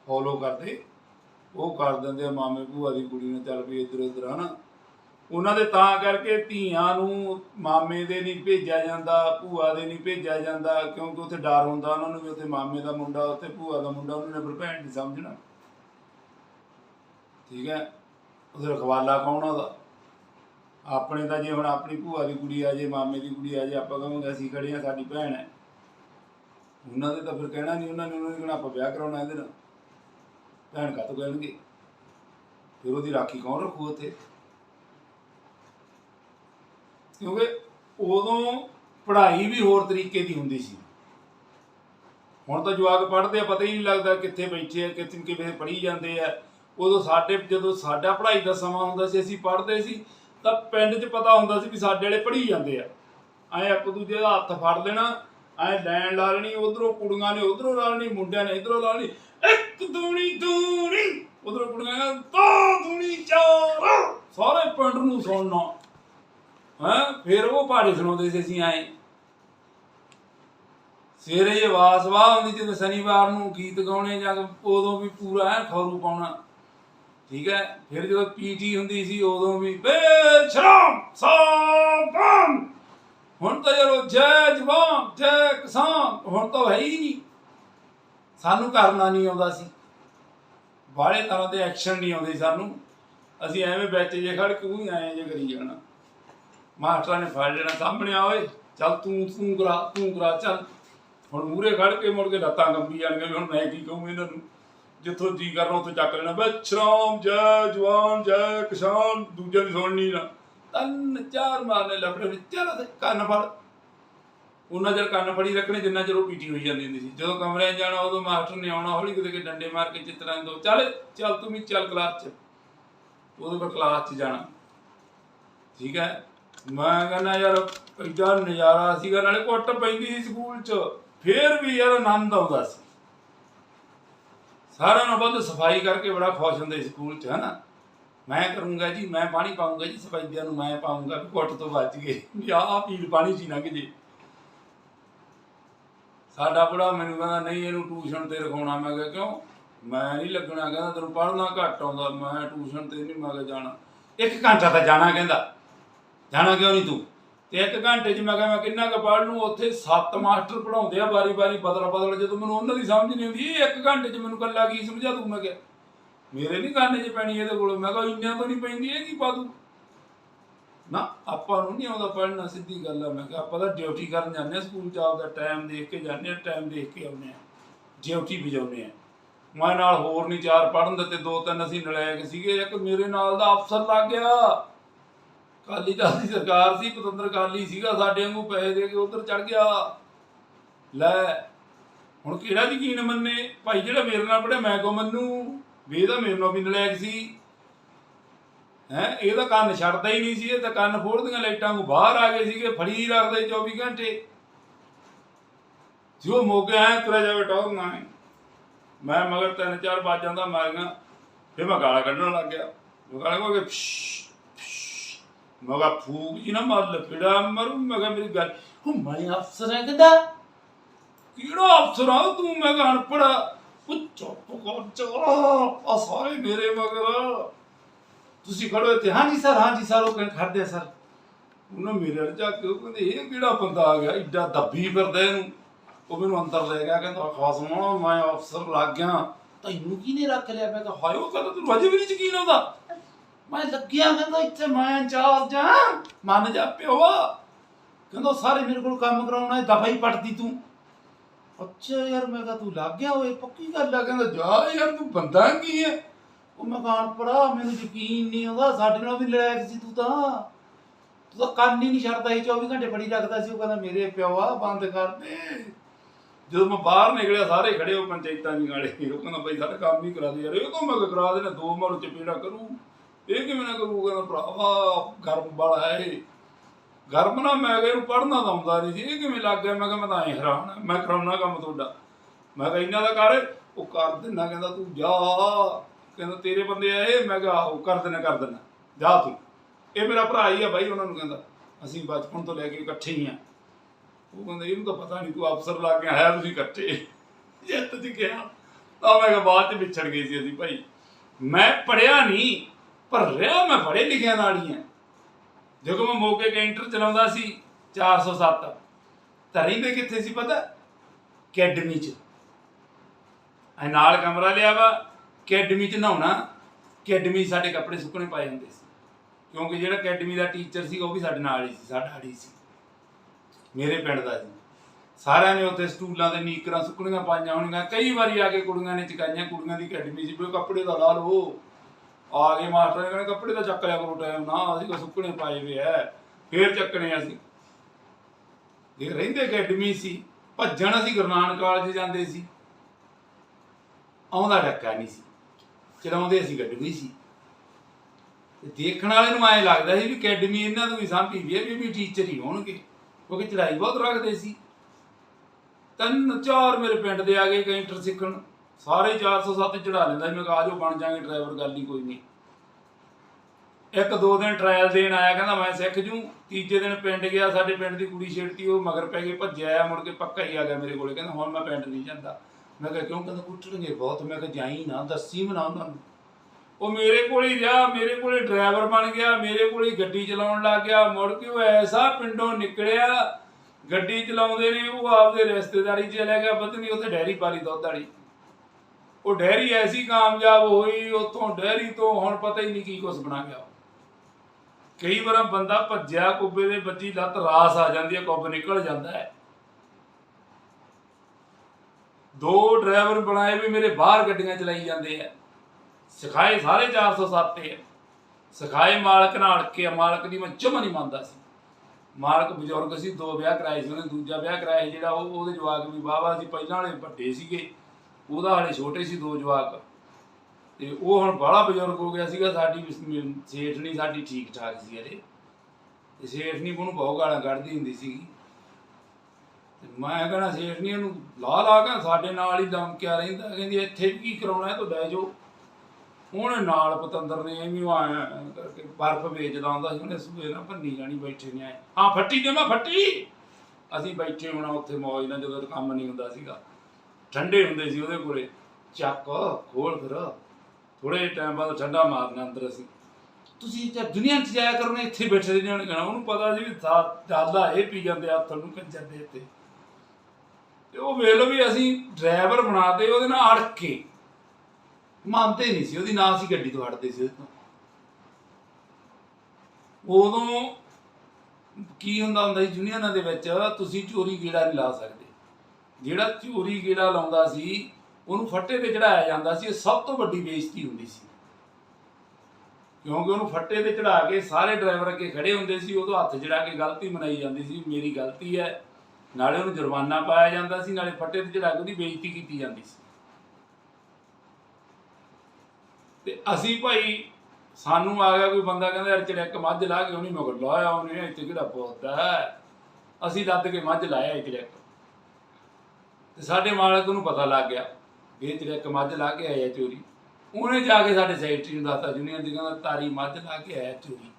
ਫੋਲੋ ਕਰਦੇ, ਉਹ ਕਰ ਦਿੰਦੇ ਆ, ਮਾਮੇ ਭੂਆ ਦੀ ਕੁੜੀ ਨੂੰ ਚੱਲ ਵੀ ਇੱਧਰ ਉੱਧਰ ਹਨਾ। ਉਹਨਾਂ ਦੇ ਤਾਂ ਕਰਕੇ ਧੀਆਂ ਨੂੰ ਮਾਮੇ ਦੇ ਨਹੀਂ ਭੇਜਿਆ ਜਾਂਦਾ, ਭੂਆ ਦੇ ਨਹੀਂ ਭੇਜਿਆ ਜਾਂਦਾ, ਕਿਉਂਕਿ ਉੱਥੇ ਡਰ ਹੁੰਦਾ ਉਹਨਾਂ ਨੂੰ ਵੀ ਉੱਥੇ ਮਾਮੇ ਦਾ ਮੁੰਡਾ, ਉੱਥੇ ਭੂਆ ਦਾ ਮੁੰਡਾ, ਉਹਨਾਂ ਨੇ ਫਿਰ ਭੈਣ ਨਹੀਂ ਸਮਝਣਾ। ਠੀਕ ਹੈ? ਉਹਦੇ ਰਖਵਾਲਾ ਕੌਣ ਉਹਦਾ? ਆਪਣੇ ਤਾਂ ਜੇ ਹੁਣ ਆਪਣੀ ਭੂਆ ਦੀ ਕੁੜੀ ਆ, ਜੇ ਮਾਮੇ ਦੀ ਕੁੜੀ ਆ, ਜੇ ਆਪਾਂ ਕਹਾਂਗੇ ਅਸੀਂ ਖੜੇ ਆ ਸਾਡੀ ਭੈਣ ਹੈ। ਉਹਨਾਂ ਦੇ ਤਾਂ ਫਿਰ ਕਹਿਣਾ ਨਹੀਂ, ਉਹਨਾਂ ਨੇ ਉਹਨਾਂ ਨੇ ਕਹਿਣਾ ਆਪਾਂ ਵਿਆਹ ਕਰਾਉਣਾ ਇਹਦੇ ਨਾਲ। ਭੈਣ ਕਾਹਤੋਂ ਕਹਿਣਗੇ? ਫਿਰ ਉਹਦੀ ਰਾਖੀ ਕੌਣ ਰੱਖੂ ਉੱਥੇ? ਕਿਉਂਕਿ ਉਦੋਂ ਪੜ੍ਹਾਈ ਵੀ ਹੋਰ ਤਰੀਕੇ ਦੀ ਹੁੰਦੀ ਸੀ। ਹੁਣ ਤਾਂ ਜਵਾਕ ਪੜ੍ਹਦੇ ਆ, ਪਤਾ ਹੀ ਨਹੀਂ ਲੱਗਦਾ ਕਿੱਥੇ ਬੈਠੇ ਆ, ਕਿੱਥੇ ਕਿਵੇਂ ਪੜ੍ਹੀ ਜਾਂਦੇ ਆ। ਉਦੋਂ ਸਾਡੇ, ਜਦੋਂ ਸਾਡਾ ਪੜ੍ਹਾਈ ਦਾ ਸਮਾਂ ਹੁੰਦਾ ਸੀ, ਅਸੀਂ ਪੜ੍ਹਦੇ ਸੀ, ਤਾਂ ਪਿੰਡ 'ਚ ਪਤਾ ਹੁੰਦਾ ਸੀ ਵੀ ਸਾਡੇ ਵਾਲੇ ਪੜ੍ਹੀ ਜਾਂਦੇ ਆ। ਐ ਇੱਕ ਦੂਜੇ ਦਾ ਹੱਥ ਫੜ ਲੈਣਾ, ਐ ਲੈਣ ਲਾ ਲੈਣੀ, ਉਧਰੋਂ ਕੁੜੀਆਂ ਨੇ ਉਧਰੋਂ ਲਾ ਲੈਣੀ, ਮੁੰਡਿਆਂ ਨੇ ਇਧਰੋਂ ਲਾ ਲੈਣੀ, ਇੱਕ ਦੂਣੀ ਦੂਣੀ, ਉਧਰੋਂ ਕੁੜੀਆਂ ਨੇ ਦੋ ਦੂਣੀ, ਚਾਰ। ਸਾਰੇ ਪਿੰਡ ਨੂੰ ਸੁਣਨਾ। ਹੈਂ, ਫਿਰ ਉਹ ਪਹਾੜੀ ਸੁਣਾਉਂਦੇ ਸੀ, ਅਸੀਂ ਆਏ। ਸਵੇਰੇ ਜੇ ਆਵਾਜ਼ ਵਾਹ ਹੁੰਦੀ ਜਦੋਂ ਸ਼ਨੀਵਾਰ ਨੂੰ ਗੀਤ ਗਾਉਣੇ ਜਾਂ ਉਦੋਂ ਵੀ ਪੂਰਾ ਐ ਖੌਰੂ ਪਾਉਣਾ। ਠੀਕ ਹੈ, ਫਿਰ ਜਦੋਂ ਪੀਟੀ ਹੁੰਦੀ ਸੀ, ਉਦੋਂ ਵੀ ਬੇਸ਼ਰਮ ਸਾਬਨ ਹੁਣ ਤਾਂ ਯਾਰ ਜੈ ਜਵਾਨ, ਜੈ ਕਿਸਾਨ, ਹੁਣ ਤਾਂ ਹੈ ਹੀ ਨਹੀਂ। ਸਾਨੂੰ ਕਰਨਾ ਨਹੀਂ ਆਉਂਦਾ ਸੀ। ਬਾਹਲੇ ਤਰ੍ਹਾਂ ਦੇ ਐਕਸ਼ਨ ਨਹੀਂ ਆਉਂਦੇ ਸਾਨੂੰ। ਅਸੀਂ ਐਵੇਂ ਵਿੱਚ ਜੇ ਖੜ ਕੇ ਆਏ ਜੇ ਕਰੀ ਜਾਣਾ। ਮਾਸਟਰਾਂ ਨੇ ਫੜ ਲੈਣਾ, ਸਾਹਮਣੇ ਆ ਓਏ, ਚੱਲ ਤੂੰ ਤੂੰ ਕਰਾ ਤੂੰ ਕਰਾ, ਚੱਲ। ਹੁਣ ਮੂਰੇ ਖੜ ਕੇ ਮੁੜ ਕੇ ਲੱਤਾਂ ਕੰਬੀ ਜਾਣਗੇ ਵੀ ਹੁਣ ਮੈਂ ਕੀ ਕਹੂੰ ਇਹਨਾਂ ਨੂੰ। ਜਿੱਥੋਂ ਜੀ ਕਰਨਾ, ਉੱਥੋਂ ਚੱਕ ਲੈਣਾ। ਬਈ ਸ਼ਰਾਮ ਜੈ ਜਵਾਨ, ਜੈ ਕਿਸਾਨ, ਦੂਜਿਆਂ ਦੀ ਸੁਣਨੀ ਨਾ। ਤਨ ਚਾਰ ਮਾਰਨੇ ਲੱਭੜੇ ਵਿੱਚ, ਚੱਲ ਕੰਨ ਫੜ। ਉਹਨਾਂ ਚਿਰ ਕੰਨ ਫੜੀ ਰੱਖਣੇ, ਜਿੰਨਾ ਚਿਰ ਉਹ ਪੀਟੀ ਹੋਈ ਜਾਂਦੀ ਹੁੰਦੀ ਸੀ। ਜਦੋਂ ਕਮਰੇ 'ਚ ਜਾਣਾ, ਉਦੋਂ ਮਾਸਟਰ ਨੇ ਆਉਣਾ, ਹੌਲੀ ਕਿਤੇ ਕਿ ਡੰਡੇ ਮਾਰ ਕੇ ਚਿੱਤਰਾਂ ਦੋ ਚੱਲ ਚੱਲ ਤੂੰ ਵੀ ਚੱਲ ਕਲਾਸ 'ਚ। ਉਦੋਂ ਫਿਰ ਕਲਾਸ 'ਚ ਜਾਣਾ। ਠੀਕ ਹੈ? ਮੈਂ ਕਹਿੰਦਾ ਯਾਰ ਇੱਡਾ ਨਜ਼ਾਰਾ ਸੀਗਾ, ਨਾਲੇ ਕੁੱਟ ਪੈਂਦੀ ਸੀ ਸਕੂਲ 'ਚ। ਫੇਰ ਵੀ ਯਾਰ ਆਨੰਦ ਆਉਂਦਾ ਸੀ। ਸਾਰਿਆਂ ਨੂੰ ਵੱਧ ਸਫ਼ਾਈ ਕਰਕੇ ਬੜਾ ਖੁਸ਼ ਹੁੰਦੇ ਸਕੂਲ 'ਚ, ਹਨਾ? ਮੈਂ ਕਰੂੰਗਾ ਜੀ, ਮੈਂ ਪਾਣੀ ਪਾਉਂਗਾ ਜੀ ਸਫਾਈਆਂ ਨੂੰ, ਮੈਂ ਪਾਉਂਗਾ ਵੀ ਕੁੱਟ ਤੋਂ ਬਚ ਗਏ। ਵੀ ਆਹ ਪੀਲ ਪਾਣੀ ਸੀ ਨਾ ਕਿ ਜੀ। ਸਾਡਾ ਬੜਾ ਮੈਨੂੰ ਕਹਿੰਦਾ, ਨਹੀਂ, ਇਹਨੂੰ ਟਿਊਸ਼ਨ ਤੇ ਰਖਾਉਣਾ। ਮੈਂ ਕਿਹਾ, ਕਿਉਂ? ਮੈਂ ਨਹੀਂ ਲੱਗਣਾ, ਕਹਿੰਦਾ, ਤੈਨੂੰ ਪੜ੍ਹਨਾ ਘੱਟ ਆਉਂਦਾ। ਮੈਂ ਟਿਊਸ਼ਨ ਤੇ ਨਹੀਂ, ਮੈਂ ਕਿਹਾ, ਜਾਣਾ। ਇੱਕ ਘੰਟਾ ਤਾਂ ਜਾਣਾ ਕਹਿੰਦਾ। ਜਾਣਾ ਕਿਉਂ ਨਹੀਂ ਤੂੰ? ਤੇ ਇੱਕ ਘੰਟੇ 'ਚ ਮੈਂ ਕਿਹਾ, ਮੈਂ ਕਿੰਨਾ ਕੁ ਪੜ੍ਹ ਲੂੰ ਉੱਥੇ ਸੱਤ ਮਾਸਟਰ ਪੜਾਉਂਦੇ ਆ ਵਾਰੀ-ਵਾਰੀ ਬਦਲ ਬਦਲ ਜਦੋਂ ਮੈਨੂੰ ਉਹਨਾਂ ਦੀ ਸਮਝ ਨਹੀਂ ਆਉਂਦੀ। ਇਹ ਇੱਕ ਘੰਟੇ 'ਚ ਮੈਨੂੰ ਕੱਲਾ ਕੀ ਸਮਝਾ ਦੂੰ ਮੈਂ ਕਿਹਾ, ਮੇਰੇ ਨਹੀਂ ਕੰਨ 'ਚ ਪੈਣੀ ਇਹਦੇ ਕੋਲ। ਮੈਂ ਕਿਹਾ, ਇੰਨਿਆਂ ਤੋਂ ਨਹੀਂ ਪੈਂਦੀ, ਇਹ ਕੀ ਪਾ ਦੂੰ ਨਾ, ਆਪਾਂ ਨੂੰ ਨਹੀਂ ਆਉਂਦਾ ਪੜ੍ਹਨਾ, ਸਿੱਧੀ ਗੱਲ ਆ। ਮੈਂ ਕਿਹਾ, ਆਪਾਂ ਤਾਂ ਡਿਊਟੀ ਕਰਨ ਜਾਂਦੇ ਆ ਸਕੂਲ 'ਚ, ਆਪਦਾ ਟਾਈਮ ਦੇਖ ਕੇ ਜਾਂਦੇ ਆ ਟਾਈਮ ਦੇਖ ਕੇ ਆਉਂਦੇ ਆ। ਡਿਊਟੀ ਵਜਾਉਂਦੇ ਆ। ਮੈਂ ਨਾਲ ਹੋਰ ਨਹੀਂ ਚਾਰ ਪੜਨ ਦਿੱਤੇ, ਦੋ ਤਿੰਨ ਅਸੀਂ ਨਲਾਇਕ ਸੀਗੇ। ਇੱਕ ਮੇਰੇ ਨਾਲ ਦਾ ਅਫਸਰ ਲੱਗ ਗਿਆ। ਕਾਲੀ ਦਲ ਦੀ ਸਰਕਾਰ ਸੀ, ਪਤੰਦਰ ਕਾਲੀ ਸੀਗਾ, ਸਾਡੇ ਵਾਂਗੂ ਪੈਸੇ ਦੇ ਕੇ ਉਧਰ ਚੜ ਗਿਆ। ਲੈ, ਹੁਣ ਕਿਹੜਾ ਯਕੀਨ ਮੰਨੇ? ਭਾਈ ਜਿਹੜਾ ਮੇਰੇ ਨਾਲ ਪੜਿਆ ਮੈਂ ਕੋ ਮੰਨੂ? ਵੀ ਇਹਦਾ ਮੇਰੇ ਨਾਲ ਵੀ ਨਲਾਇਕ ਸੀ। ਹੈ ਇਹਦਾ ਕੰਨ ਛੱਡਦਾ ਹੀ ਨਹੀਂ ਸੀ, ਇਹ ਤਾਂ ਕੰਨ ਫੋੜਦੀਆਂ ਲਾਈਟਾਂ ਨੂੰ ਬਾਹਰ ਆ ਗਏ ਸੀਗੇ ਫੜੀ ਰੱਖਦੇ 24 ਘੰਟੇ। ਜੋ ਮੋਗੇ ਆਇਆ ਤੁਰਿਆ ਜਾਵੇ ਟੌਰ ਨਾ ਮੈਂ ਮਗਰ ਤਿੰਨ ਚਾਰ ਬਾਜਾਂ ਦਾ ਮਾਰੀਆਂ, ਫਿਰ ਮੈਂ ਗਾਲਾਂ ਕੱਢਣ ਲੱਗ ਗਿਆ। ਉਹ ਗਾਲਾਂ ਕੋ ਕੇ ਮਗਾ ਫੂਕ ਜੀ ਨਾ ਮਾਰ ਲਪੜਾ ਮਰੂ, ਮੈਂ ਮੇਰੀ ਗੱਲ, ਉਹ ਮੈਂ ਅਫਸਰ ਹਾਂ ਕਹਿੰਦਾ ਕਿਹੜਾ ਅਫਸਰ ਆ ਤੂੰ? ਮੈਂ ਕਿਹਾ ਅਨਪੜਾ ਉਹ ਚੁੱਪ ਕਰ ਜਾ ਆ ਸਾਰੇ ਮੇਰੇ ਮਗਰ। ਤੁਸੀਂ ਖੜੋ ਇੱਥੇ। ਹਾਂਜੀ ਸਰ ਹਾਂਜੀ ਸਰ, ਉਹ ਕਹਿੰਦੇ ਖੜਦੇ ਸਰ। ਉਹਨਾਂ ਮੇਰੇ ਵੱਲ ਝਾਕ ਕੇ ਉਹ ਕਹਿੰਦੇ, ਇਹ ਕਿਹੜਾ ਬੰਦਾ ਆ ਗਿਆ? ਏਡਾ ਦੱਬੀ ਫਿਰਦਾ ਇਹਨੂੰ। ਉਹ ਮੈਨੂੰ ਅੰਦਰ ਲੈ ਗਿਆ, ਕਹਿੰਦਾ ਖਾਸਮਾ ਮੈਂ ਅਫਸਰ ਲੱਗ ਗਿਆ। ਤੈਨੂੰ ਕਿਹਨੇ ਰੱਖ ਲਿਆ? ਮੈਂ ਕਿਹਾ, ਹਾਏ, ਉਹ ਕਹਿੰਦਾ ਤੈਨੂੰ ਅਜੇ ਵੀ ਨਹੀਂ ਯਕੀਨ ਆਉਂਦਾ। ਮੈਂ ਲੱਗਿਆ ਕਹਿੰਦਾ ਇੱਥੇ, ਮੈਂ ਇੰਚਾਰਜ ਆ ਮੰਨ ਜਾ ਪਿਓਵਾ ਕਹਿੰਦਾ ਸਾਰੇ ਮੇਰੇ ਕੋਲ ਕੰਮ ਕਰਾਉਣਾ ਹੈ ਦਫਾ ਹੀ ਪੜਦੀ ਤੂੰ। ਅੱਛਾ ਯਾਰ, ਮੈਂ ਕਿਹਾ ਤੂੰ ਲੱਗ ਗਿਆ ਓਏ, ਪੱਕੀ ਗੱਲ ਆ, ਕਹਿੰਦਾ ਜਾ ਯਾਰ, ਤੂੰ ਬੰਦਾ ਕੀ ਹੈ ਉਹ ਮੈਂ ਪੜਾ ਮੈਨੂੰ ਯਕੀਨ ਨਹੀਂ ਆਉਂਦਾ, ਸਾਡੇ ਨਾਲ ਵੀ ਲੜਾਇਆ ਸੀ ਤੂੰ ਤਾਂ। ਤੂੰ ਤਾਂ ਕੰਨ ਹੀ ਨਹੀਂ ਛੱਡਦਾ ਸੀ 24 ਘੰਟੇ ਬੜੀ ਰੱਖਦਾ ਸੀ, ਉਹ ਕਹਿੰਦਾ ਮੇਰੇ ਪਿਓਆ ਬੰਦ ਕਰ ਦੇ। ਜਦੋਂ ਮੈਂ ਬਾਹਰ ਨਿਕਲਿਆ, ਸਾਰੇ ਖੜੇ ਹੋ ਪੰਚਾਇਤਾਂ ਦੀ ਗਾਲੇ ਉਹ ਕਹਿੰਦਾ ਬਈ ਸਾਡਾ ਕੰਮ ਹੀ ਕਰਾ ਦੇ ਯਾਰ, ਇਹ ਤਾਂ ਮੈਂ ਕਰਾ ਦੇਣਾ, ਦੋ ਮਾਰੋ ਚਪੇੜਾ ਕਰੂ। ਇਹ ਕਿਵੇਂ ਨਾ ਕਰੂ ਕਹਿੰਦਾ ਭਰਾਵਾ ਗਰਮ ਵਾਲਾ ਹੈ ਇਹ। ਗਰਮ ਨਾ ਮੈਂ ਕਿਹਾ ਇਹਨੂੰ ਪੜਨਾ ਤਾਂ ਆਉਂਦਾ ਨਹੀਂ ਸੀ, ਇਹ ਕਿਵੇਂ ਲੱਗ ਗਿਆ? ਮੈਂ ਕਿਹਾ ਮੈਂ ਤਾਂ ਐ ਹੈਰਾਨ ਮੈਂ ਕਰਾਉਣਾ ਕੰਮ ਤੁਹਾਡਾ। ਮੈਂ ਕਿਹਾ ਇਹਨਾਂ ਦਾ ਕਰ, ਉਹ ਕਰ ਦਿੰਦਾ, ਕਹਿੰਦਾ ਤੂੰ ਜਾ। ਕਹਿੰਦਾ ਤੇਰੇ ਬੰਦੇ ਆਏ ਮੈਂ ਕਿਹਾ ਆਹੋ, ਕਰ ਦਿੰਦਾ ਕਰ ਦਿੰਦਾ। ਜਾ ਤੂੰ। ਇਹ ਮੇਰਾ ਭਰਾ ਹੀ ਆ ਬਾਈ, ਉਹਨਾਂ ਨੂੰ ਕਹਿੰਦਾ, ਅਸੀਂ ਬਚਪਨ ਤੋਂ ਲੈ ਕੇ ਇਕੱਠੇ ਹੀ ਆ। ਉਹ ਕਹਿੰਦਾ, ਇਹਨੂੰ ਤਾਂ ਪਤਾ ਨਹੀਂ ਤੂੰ ਅਫਸਰ ਲੱਗ ਗਿਆ, ਹੈ ਤੁਸੀਂ ਇਕੱਠੇ? ਜਿੱਤ ਚ ਗਿਆ। ਤਾਂ ਮੈਂ ਕਿਹਾ ਬਾਅਦ ਚ ਵਿਛੜ ਗਏ ਸੀ ਅਸੀਂ ਭਾਈ। ਮੈਂ ਪੜਿਆ ਨਹੀਂ ਪਰ ਰਿਹਾ ਮੈਂ ਪੜ੍ਹੇ ਲਿਖਿਆ ਨਾਲ ਹੀ ਆ। ਜਦੋਂ ਮੈਂ ਮੋਗੇ ਕੈਂਟਰ ਚਲਾਉਂਦਾ ਸੀ 407 ਧਰੀ ਦੇ ਕਿੱਥੇ ਸੀ ਪਤਾ? ਅਕੈਡਮੀ ਚ। ਐ ਨਾਲ ਕਮਰਾ ਲਿਆ ਵਾ, ਅਕੈਡਮੀ ਚ ਨਹਾਉਣਾ, ਅਕੈਡਮੀ 'ਚ ਸਾਡੇ ਕੱਪੜੇ ਸੁੱਕਣੇ ਪਾਏ ਹੁੰਦੇ ਸੀ। ਕਿਉਂਕਿ ਜਿਹੜਾ ਅਕੈਡਮੀ ਦਾ ਟੀਚਰ ਸੀ, ਉਹ ਵੀ ਸਾਡੇ ਨਾਲ ਹੀ ਸੀ, ਸਾਡਾ ਹੀ ਸੀ। ਮੇਰੇ ਪਿੰਡ ਦਾ ਸੀ ਸਾਰਿਆਂ ਨੇ ਉੱਥੇ ਸਟੂਲਾਂ ਤੇ ਨੀਕਰਾਂ ਸੁੱਕਣੀਆਂ ਪਾਈਆਂ ਹੋਣਗੀਆਂ ਕਈ ਵਾਰੀ ਆ ਕੇ ਕੁੜੀਆਂ ਨੇ ਚਕਾਈਆਂ, ਕੁੜੀਆਂ ਦੀ ਅਕੈਡਮੀ 'ਚ ਵੀ ਕੱਪੜੇ ਦਾ ਲਾ ਲਓ। ਆ ਗਏ ਮਾਸਟਰ ਨੇ ਕਹਿੰਦੇ ਕੱਪੜੇ ਤਾਂ ਚੱਕ ਲਿਆ ਕਰੋ ਟਾਈਮ ਨਾ ਅਸੀਂ ਕੋ ਸੁੱਕਣੇ ਪਾਏ ਵੇ ਐ। ਫੇਰ ਚੱਕਣੇ ਅਸੀਂ। ਇਹ ਰਹਿੰਦੇ ਅਕੈਡਮੀ ਸੀ, ਭੱਜਣ ਅਸੀਂ ਗੁਰੂ ਨਾਨਕ ਕਾਲਜ ਜਾਂਦੇ ਸੀ। ਆਉਂਦਾ ਡੱਕਾ ਨਹੀਂ ਸੀ। ਚਲਾਉਂਦੇ ਅਸੀਂ ਗੱਡੀ ਸੀ। ਦੇਖਣ ਵਾਲੇ ਨੂੰ ਐਂ ਲੱਗਦਾ ਸੀ ਵੀ ਅਕੈਡਮੀ ਇਹਨਾਂ ਤੋਂ ਵੀ ਸਾਂਭੀ ਵੀ ਹੈ ਵੀ ਵੀ ਟੀਚਰ ਹੀ ਹੋਣਗੇ। ਕਿਉਂਕਿ ਚੜਾਈ ਬਹੁਤ ਰੱਖਦੇ ਸੀ। ਤਿੰਨ ਚਾਰ ਮੇਰੇ ਪਿੰਡ ਦੇ ਆ ਗਏ ਕੈਂਟਰ ਸਿੱਖਣ। ਸਾਰੇ 407 ਚੜਾ ਲੈਂਦਾ ਸੀ। ਮੈਂ ਕਿਹਾ ਆਜੋ ਬਣ ਜਾਾਂਗੇ, ਡਰਾਈਵਰ, ਗੱਲ ਹੀ ਕੋਈ ਨਹੀਂ। ਇੱਕ ਦੋ ਦਿਨ ਟ੍ਰਾਇਲ ਦੇਣ ਆਇਆ, ਕਹਿੰਦਾ, ਮੈਂ ਸਿੱਖ ਜੂ। ਤੀਜੇ ਦਿਨ ਪਿੰਡ ਗਿਆ, ਸਾਡੇ ਪਿੰਡ ਦੀ ਕੁੜੀ ਛੇੜਤੀ, ਉਹ ਮਗਰ ਪੈ ਕੇ ਭੱਜਿਆ ਆ ਮੁੜ ਕੇ ਪੱਕਾ ਹੀ ਆ ਗਿਆ ਮੇਰੇ ਕੋਲੇ। ਕਹਿੰਦਾ, ਹੁਣ ਮੈਂ ਪਿੰਡ ਨਹੀਂ ਜਾਂਦਾ। ਮੈਂ ਕਿਹਾ, ਕਿਉਂ? ਕਹਿੰਦਾ ਕੁੱਟਣਗੇ ਬਹੁਤ। ਮੈਂ ਕਿਹਾ, ਜਾਈ ਨਾ, ਦੱਸੀ ਮਨਾ ਉਹਨਾਂ ਨੂੰ। ਉਹ ਮੇਰੇ ਕੋਲ ਹੀ ਰਿਹਾ, ਮੇਰੇ ਕੋਲੇ ਡਰਾਈਵਰ ਬਣ ਗਿਆ, ਮੇਰੇ ਕੋਲ ਹੀ ਗੱਡੀ ਚਲਾਉਣ ਲੱਗ ਗਿਆ। ਮੁੜ ਕੇ ਉਹ ਐਸਾ ਪਿੰਡੋਂ ਨਿਕਲਿਆ, ਗੱਡੀ ਚਲਾਉਂਦੇ ਨੇ, ਉਹ ਆਪਦੇ ਰਿਸ਼ਤੇਦਾਰੀ 'ਚ ਚਲਾ ਗਿਆ। ਪਤਾ ਨਹੀਂ ਉੱਥੇ ਡੈਰੀ ਪਾਲੀ ਦੁੱਧ ਵਾਲੀ। ਉਹ ਡੈਰੀ ਐਸੀ ਕਾਮਯਾਬ ਹੋਈ, ਉੱਥੋਂ ਡੈਰੀ ਤੋਂ ਹੁਣ ਪਤਾ ਹੀ ਨਹੀਂ ਕੀ ਕੁਛ ਬਣਾ ਗਿਆ। ਕਈ ਵਾਰ ਬੰਦਾ ਭੱਜਿਆ, ਕੁੱਬੇ ਦੇ ਬੱਚੀ ਲੱਤ ਰਾਸ ਆ ਜਾਂਦੀ ਹੈ, ਕੁੱਬ ਨਿਕਲ ਜਾਂਦਾ ਹੈ। ਦੋ ਡਰਾਈਵਰ ਬਣਾਏ ਵੀ ਮੇਰੇ ਬਾਹਰ ਗੱਡੀਆਂ ਚਲਾਈ ਜਾਂਦੇ ਆ। ਸਿਖਾਏ ਸਾਰੇ 407 ਤੇ ਆ। ਸਿਖਾਏ ਮਾਲਕ ਨਾਲ ਅੜਕੇ ਮਾਲਕ ਦੀ ਮੈਂ ਜਮਾ ਨਹੀਂ ਮੰਨਦਾ ਸੀ। ਮਾਲਕ ਬਜ਼ੁਰਗ ਸੀ, ਦੋ ਵਿਆਹ ਕਰਾਏ ਸੀ, ਉਹਨੇ ਦੂਜਾ ਵਿਆਹ ਕਰਾਇਆ ਸੀ, ਜਿਹੜਾ ਉਹ ਉਹਦੇ ਜਵਾਕ ਵੀ ਬਾਬਾ ਸੀ, ਪਹਿਲਾਂ ਵਾਲੇ ਵੱਡੇ ਸੀਗੇ। ਉਹਦਾ ਹਾਲੇ ਛੋਟੇ ਸੀ ਦੋ ਜਵਾਕ। ਤੇ ਉਹ ਹੁਣ ਬੜਾ ਬਜ਼ੁਰਗ ਹੋ ਗਿਆ ਸੀਗਾ, ਸਾਡੀ ਵੀ ਸੇਠ ਨਹੀਂ ਸਾਡੀ ਠੀਕ ਠਾਕ ਸੀ ਅਰੇ ਤੇ ਸੇਠ ਨਹੀਂ ਉਹਨੂੰ ਬਹੁਤ ਗਾਲਾਂ ਕੱਢਦੀ ਹੁੰਦੀ ਸੀਗੀ। ਤੇ ਮੈਂ ਕਹਣਾ ਸੇਠ ਨਹੀਂ ਉਹਨੂੰ ਲਾ ਲਾ ਕੇ ਸਾਡੇ ਨਾਲ ਹੀ ਦਮਕਿਆ ਰਹਿੰਦਾ? ਕਹਿੰਦੀ, ਇੱਥੇ ਕੀ ਕਰਾਉਣਾ ਹੈ ਤੂੰ? ਲੈ ਜਾਓ। ਉਹਨੇ ਨਾਲ ਪਤੰਦਰ ਨੇ ਐਵੇਂ ਆਇਆ ਕਰਕੇ ਬਰਫ਼ ਵੇਚਦਾ ਹੁੰਦਾ ਸੀ। ਉਹਨੇ ਸੂਏ ਨਾਲ ਭੰਨੀ ਜਾਣੀ ਬੈਠੇ ਨੇ ਆਏ। ਹਾਂ, ਫੱਟੀ ਦੇ ਮੈਂ ਫੱਟੀ! ਅਸੀਂ ਬੈਠੇ ਹੋਣਾ ਉੱਥੇ ਮੌਜ ਨਾਲ ਜਦੋਂ ਕੰਮ ਨਹੀਂ ਹੁੰਦਾ ਸੀਗਾ। ਠੰਡੇ ਹੁੰਦੇ ਸੀ ਉਹਦੇ ਕੋਲੇ। ਚੱਕ, ਖੋਲ ਫਿਰ। ਥੋੜੇ ਟਾਈਮ ਬਾਅਦ ਠੰਡਾ ਮਾਰਨਾ ਅੰਦਰ ਅਸੀਂ। ਤੁਸੀਂ ਤਾਂ ਦੁਨੀਆ 'ਚ ਜਾਇਆ ਕਰੋ ਨਾ, ਇੱਥੇ ਬੈਠੇ ਰਹਿਣਾ ਉਹਨੇ ਕਹਿਣਾ ਉਹਨੂੰ ਪਤਾ ਸੀ ਵੀ ਦਾਦਾ ਇਹ ਪੀ ਜਾਂਦੇ ਆ ਤੁਹਾਨੂੰ ਕੰਜਰ ਦੇ ਤੇ ਤੇ ਉਹ ਵੇਖ ਲਓ ਵੀ ਅਸੀਂ ਡਰਾਈਵਰ ਬਣਾਤੇ, ਉਹਦੇ ਨਾਲ ਅੜ ਕੇ ਮੰਨਦੇ ਨਹੀਂ ਸੀ, ਉਹਦੀ ਨਾ ਸੀ ਗੱਡੀ ਤੋਂ ਹਟਦੇ ਸੀ ਉਹਦੇ ਤੋਂ। ਉਦੋਂ ਕੀ ਹੁੰਦਾ ਹੁੰਦਾ ਸੀ ਯੂਨੀਅਨਾਂ ਦੇ ਵਿੱਚ ਤੁਸੀਂ ਚੋਰੀ ਗੇੜਾ ਨਹੀਂ ਲਾ ਸਕਦੇ। ਜਿਹੜਾ ਚੋਰੀ ਗੇੜਾ ਲਾਉਂਦਾ ਸੀ, ਉਹਨੂੰ ਫੱਟੇ ਤੇ ਚੜਾਇਆ ਜਾਂਦਾ ਸੀ, ਇਹ ਸਭ ਤੋਂ ਵੱਡੀ ਬੇਇੱਜ਼ਤੀ ਹੁੰਦੀ ਸੀ। ਕਿਉਂਕਿ ਉਹਨੂੰ ਫੱਟੇ ਤੇ ਚੜਾ ਕੇ ਸਾਰੇ ਡਰਾਈਵਰ ਅੱਗੇ ਖੜੇ ਹੁੰਦੇ ਸੀ ਉਦੋਂ ਹੱਥ ਜੜਾ ਕੇ ਗਲਤੀ ਮਨਾਈ ਜਾਂਦੀ ਸੀ, ਮੇਰੀ ਗਲਤੀ ਹੈ। ਨਾਲੇ ਉਹਨੂੰ ਜੁਰਮਾਨਾ ਪਾਇਆ ਜਾਂਦਾ ਸੀ, ਨਾਲੇ ਫੱਟੇ ਤੇ ਚੜਾ ਕੇ ਉਹਦੀ ਬੇਇੱਜ਼ਤੀ ਕੀਤੀ ਜਾਂਦੀ ਸੀ। ਤੇ ਅਸੀਂ ਭਾਈ, ਸਾਨੂੰ ਆ ਗਿਆ ਕੋਈ ਬੰਦਾ ਕਹਿੰਦਾ, ਯਾਰ ਚੜੈਕ ਮੱਝ ਲਾ ਕੇ ਉਹਨੇ ਮਗਰ ਲਾਇਆ ਉਹਨੇ ਇੱਥੇ ਕਿਹੜਾ ਪੋਤਾ ਹੈ? ਅਸੀਂ ਲੱਦ ਕੇ ਮੱਝ ਲਾਇਆ ਇਹ ਚੜੈਕ ਤੇ ਸਾਡੇ ਮਾਲਕ ਨੂੰ ਪਤਾ ਲੱਗ ਗਿਆ ਵੀ ਇਹ ਚੜੈਕ ਮੱਝ ਲਾ ਕੇ ਆਇਆ ਚੋਰੀ। ਉਹਨੇ ਜਾ ਕੇ ਸਾਡੇ ਸੈਕਟਰੀ ਨੂੰ ਦੱਸਤਾ, ਜੂਨੀਅਰ ਦੀ ਕਹਿੰਦਾ, ਤਾਰੀ ਮੱਝ ਲਾ ਕੇ ਆਇਆ ਚੋਰੀ।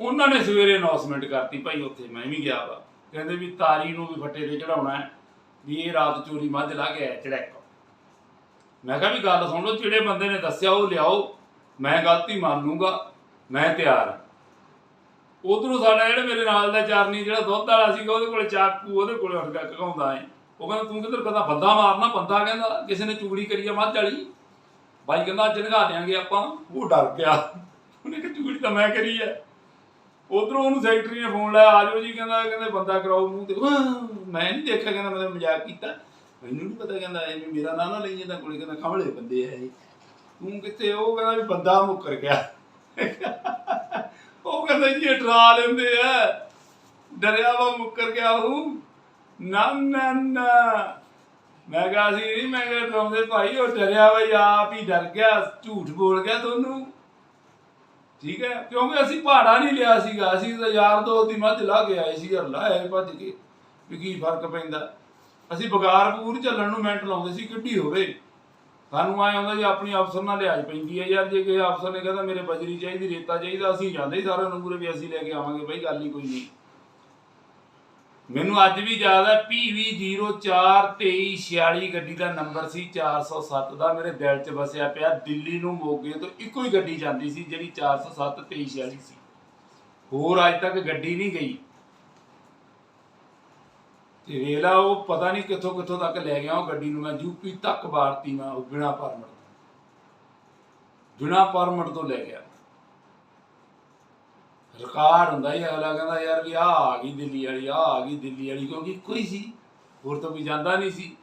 ਉਹਨਾਂ ਨੇ ਸਵੇਰੇ ਅਨਾਉਂਸਮੈਂਟ ਕਰਤੀ, ਭਾਈ ਉੱਥੇ ਮੈਂ ਵੀ ਗਿਆ ਵਾ। ਕਹਿੰਦੇ ਵੀ ਤਾਰੀ ਨੂੰ ਵੀ ਫੱਟੇ ਤੇ ਚੜਾਉਣਾ ਹੈ, ਵੀ ਇਹ ਰਾਤ ਚੋਰੀ ਮੱਝ ਲਾ ਕੇ ਆਇਆ ਚੜੈਕ ਮੈਂ ਕਿਹਾ ਵੀ ਗੱਲ ਸੁਣ ਲਓ, ਜਿਹੜੇ ਬੰਦੇ ਨੇ ਦੱਸਿਆ ਉਹ ਲਿਆਓ, ਮੈਂ ਗਲਤੀ ਮੰਨ ਲੂੰਗਾ, ਮੈਂ ਤਿਆਰ ਹਾਂ। ਉਧਰੋਂ ਸਾਡਾ ਜਿਹੜਾ ਮੇਰੇ ਨਾਲ ਦਾ ਚਾਰਨੀ ਜਿਹੜਾ ਦੁੱਧ ਵਾਲਾ ਸੀਗਾ, ਉਹਦੇ ਕੋਲੇ ਚਾਕੂ, ਉਹਦੇ ਕੋਲੇ ਹਰਗਾ ਕਹਾਉਂਦਾ ਏ ਉਹ ਕਹਿੰਦਾ, ਤੂੰ ਕਿੱਧਰ ਕਹਿੰਦਾ ਬੰਦਾ ਮਾਰਨਾ? ਬੰਦਾ ਕਹਿੰਦਾ, ਕਿਸੇ ਨੇ ਚੂੜੀ ਕਰੀ ਆ ਮੱਝ ਵਾਲੀ। ਬਾਈ ਕਹਿੰਦਾ, ਅੱਜ ਨਗਾ ਦਿਆਂਗੇ ਆਪਾਂ। ਉਹ ਡਰ ਗਿਆ। ਉਹਨੇ ਕਿ ਚੁਗਲੀ ਤਾਂ ਮੈਂ ਕਰੀ ਆ। ਉਧਰੋਂ ਉਹਨੂੰ ਸੈਕਟਰੀ ਨੇ ਫੋਨ ਲਾਇਆ ਆਜੋ ਜੀ। ਕਹਿੰਦਾ, ਕਹਿੰਦੇ, ਬੰਦਾ ਕਰਾਓ ਮੂੰਹ ਤੇ। ਮੈਂ ਨਹੀਂ ਦੇਖਿਆ, ਕਹਿੰਦਾ, ਮੈਂ ਮਜ਼ਾਕ ਕੀਤਾ। ਮੈਨੂੰ ਨਹੀਂ ਪਤਾ, ਕਹਿੰਦਾ ਐਵੇਂ ਮੇਰਾ ਨਾਂ ਨਾ ਲਈ ਜਾਂਦਾ ਕੋਲੇ। ਕਹਿੰਦਾ, ਕਮਲੇ ਬੰਦੇ ਆ ਇਹ। ਤੂੰ ਕਿੱਥੇ? ਉਹ ਕਹਿੰਦਾ, ਵੀ ਬੰਦਾ ਮੁੱਕਰ ਗਿਆ। ਉਹ ਕਹਿੰਦਾ ਜੀ, ਇਹ ਡਰਾ ਲੈਂਦੇ ਆ। ਡਰਿਆ ਵਾ, ਮੁੱਕਰ ਗਿਆ ਉਹ। ਨਾ ਨਾ ਨਾ। ਮੈਂ ਕਿਹਾ ਸੀ, ਨਹੀਂ, ਮੈਂ ਕਿਹਾ ਡਰਾਉਂਦੇ ਭਾਈ, ਉਹ ਡਰਿਆ ਵਾ ਆਪ ਹੀ ਡਰ ਗਿਆ, ਝੂਠ ਬੋਲ ਗਿਆ ਤੁਹਾਨੂੰ। ਠੀਕ ਹੈ, ਕਿਉਂਕਿ ਅਸੀਂ ਪਹਾੜਾ ਨਹੀਂ ਲਿਆ ਸੀਗਾ। ਅਸੀਂ ਤਾਂ ਯਾਰ ਦੋ ਦੀ ਮੱਝ ਲਾ ਕੇ ਆਏ ਸੀ ਹਰ ਲਾਏ ਭੱਜ ਕੇ। ਵੀ ਕੀ ਫ਼ਰਕ ਪੈਂਦਾ। ਅਸੀਂ ਬਗਾਰਪੂਰ ਚੱਲਣ ਨੂੰ ਮਿੰਟ ਲਾਉਂਦੇ ਸੀ, ਕਿੱਡੀ ਹੋਵੇ। ਸਾਨੂੰ ਆਏ ਹੁੰਦਾ ਜੀ ਆਪਣੀ ਅਫਸਰ ਨਾਲ ਲਿਆਜ ਪੈਂਦੀ ਹੈ ਯਾਰ, ਜੇ ਕਿਸੇ ਅਫਸਰ ਨੇ ਕਹਿੰਦਾ ਮੇਰੇ ਬਜਰੀ ਚਾਹੀਦੀ, ਰੇਤਾ ਚਾਹੀਦਾ, ਅਸੀਂ ਜਾਂਦੇ ਹੀ ਸਾਰਿਆਂ ਨੂੰ ਪੂਰੇ ਵੀ ਅਸੀਂ ਲੈ ਕੇ ਆਵਾਂਗੇ, ਬਈ ਗੱਲ ਹੀ ਕੋਈ ਨਹੀਂ। ਮੈਨੂੰ ਅੱਜ ਵੀ ਯਾਦ ਹੈ PV 042346 ਗੱਡੀ ਦਾ ਨੰਬਰ ਸੀ 407 ਦਾ, ਮੇਰੇ ਦਿਲ 'ਚ ਵਸਿਆ ਪਿਆ, ਦਿੱਲੀ ਨੂੰ ਮੋਗੇ ਤੋਂ ਇੱਕੋ ਹੀ ਗੱਡੀ ਜਾਂਦੀ ਸੀ, ਜਿਹੜੀ 407 2346 ਸੀ। ਹੋਰ ਅੱਜ ਤੱਕ ਗੱਡੀ ਨਹੀਂ ਗਈ। ਤੇ ਵੇਲਾ ਉਹ ਪਤਾ ਨਹੀਂ ਕਿੱਥੋਂ ਕਿੱਥੋਂ ਤੱਕ ਲੈ ਗਿਆ ਉਹ ਗੱਡੀ ਨੂੰ। ਮੈਂ ਯੂਪੀ ਤੱਕ ਬਾਰਤੀ ਮੈਂ ਉਹ ਬਿਨਾ ਪਰਮਿਟ ਤੋਂ। ਬਿਨਾ ਪਰਮਿਟ ਤੋਂ ਲੈ ਗਿਆ। ਰਿਕਾਰਡ ਹੁੰਦਾ ਹੀ ਅਗਲਾ ਕਹਿੰਦਾ ਯਾਰ ਵੀ ਆ ਆ ਗਈ ਦਿੱਲੀ ਵਾਲੀ ਆ ਆ ਗਈ ਦਿੱਲੀ ਵਾਲੀ, ਕਿਉਂਕਿ ਇੱਕੋ ਹੀ ਸੀ। ਹੋਰ ਤਾਂ ਕੋਈ ਜਾਂਦਾ ਨਹੀਂ ਸੀ।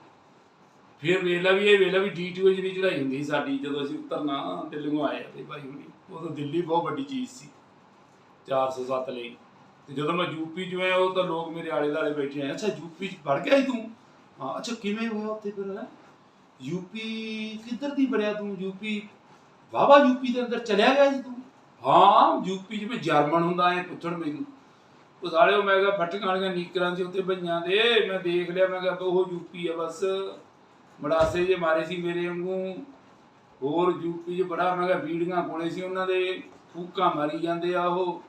ਫਿਰ ਵੇਲਾ ਵੀ ਇਹ, ਵੇਲਾ ਵੀ ਡੀ2 ਜਿਹੜੀ ਚੜਾਈ ਹੁੰਦੀ ਸੀ ਸਾਡੀ, ਜਦੋਂ ਅਸੀਂ ਉਤਰਨਾ ਦਿੱਲੀੋਂ ਆਏ ਤੇ ਭਾਈ ਹੁਣੀ, ਉਦੋਂ ਦਿੱਲੀ ਬਹੁਤ ਵੱਡੀ ਚੀਜ਼ ਸੀ। 407 ਲਈ। ਤੇ ਜਦੋਂ ਮੈਂ ਯੂਪੀ ਚ ਆਇਆ ਉਹ ਤਾਂ ਲੋਕ ਮੇਰੇ ਆਲੇ ਦੁਆਲੇ ਬੈਠੇ ਆ। ਅੱਛਾ ਯੂਪੀ ਚ ਵੜ ਗਿਆ ਸੀ ਤੂੰ? ਹਾਂ, ਅੱਛਾ, ਕਿਵੇਂ ਹੋਇਆ ਉੱਥੇ ਫਿਰ? ਯੂਪੀ ਕਿੱਧਰ ਦੀ ਬੜਿਆ ਤੂੰ? ਯੂਪੀ ਵਾਵਾ ਯੂਪੀ ਦੇ ਅੰਦਰ ਚਲਿਆ ਗਿਆ ਸੀ ਤੂੰ? ਹਾਂ ਯੂਪੀ ਚ ਮੈਂ ਜਰਮਨ ਹੁੰਦਾ, ਐ ਪੁੱਛਣ ਮੈਨੂੰ। ਉਹ ਸਾਲੇ ਮੈਂ ਕਿਹਾ ਫਟਕਾਂ ਵਾਲੀਆਂ ਨੀਕਰਾਂ ਸੀ ਉੱਤੇ ਭਈਆਂ ਦੇ। ਮੈਂ ਦੇਖ ਲਿਆ, ਮੈਂ ਕਿਹਾ, ਉਹ ਯੂਪੀ ਆ ਬਸ। ਮੜਾਸੇ ਜੇ ਮਾਰੇ ਸੀ ਮੇਰੇ ਵਾਂਗੂ। ਹੋਰ ਯੂਪੀ 'ਚ ਬੜਾ, ਮੈਂ ਕਿਹਾ, ਬੀੜੀਆਂ ਕੋਲੇ ਸੀ ਉਹਨਾਂ ਦੇ। ਫੂਕਾਂ ਮਾਰੀ ਜਾਂਦੇ ਆ ਉਹ।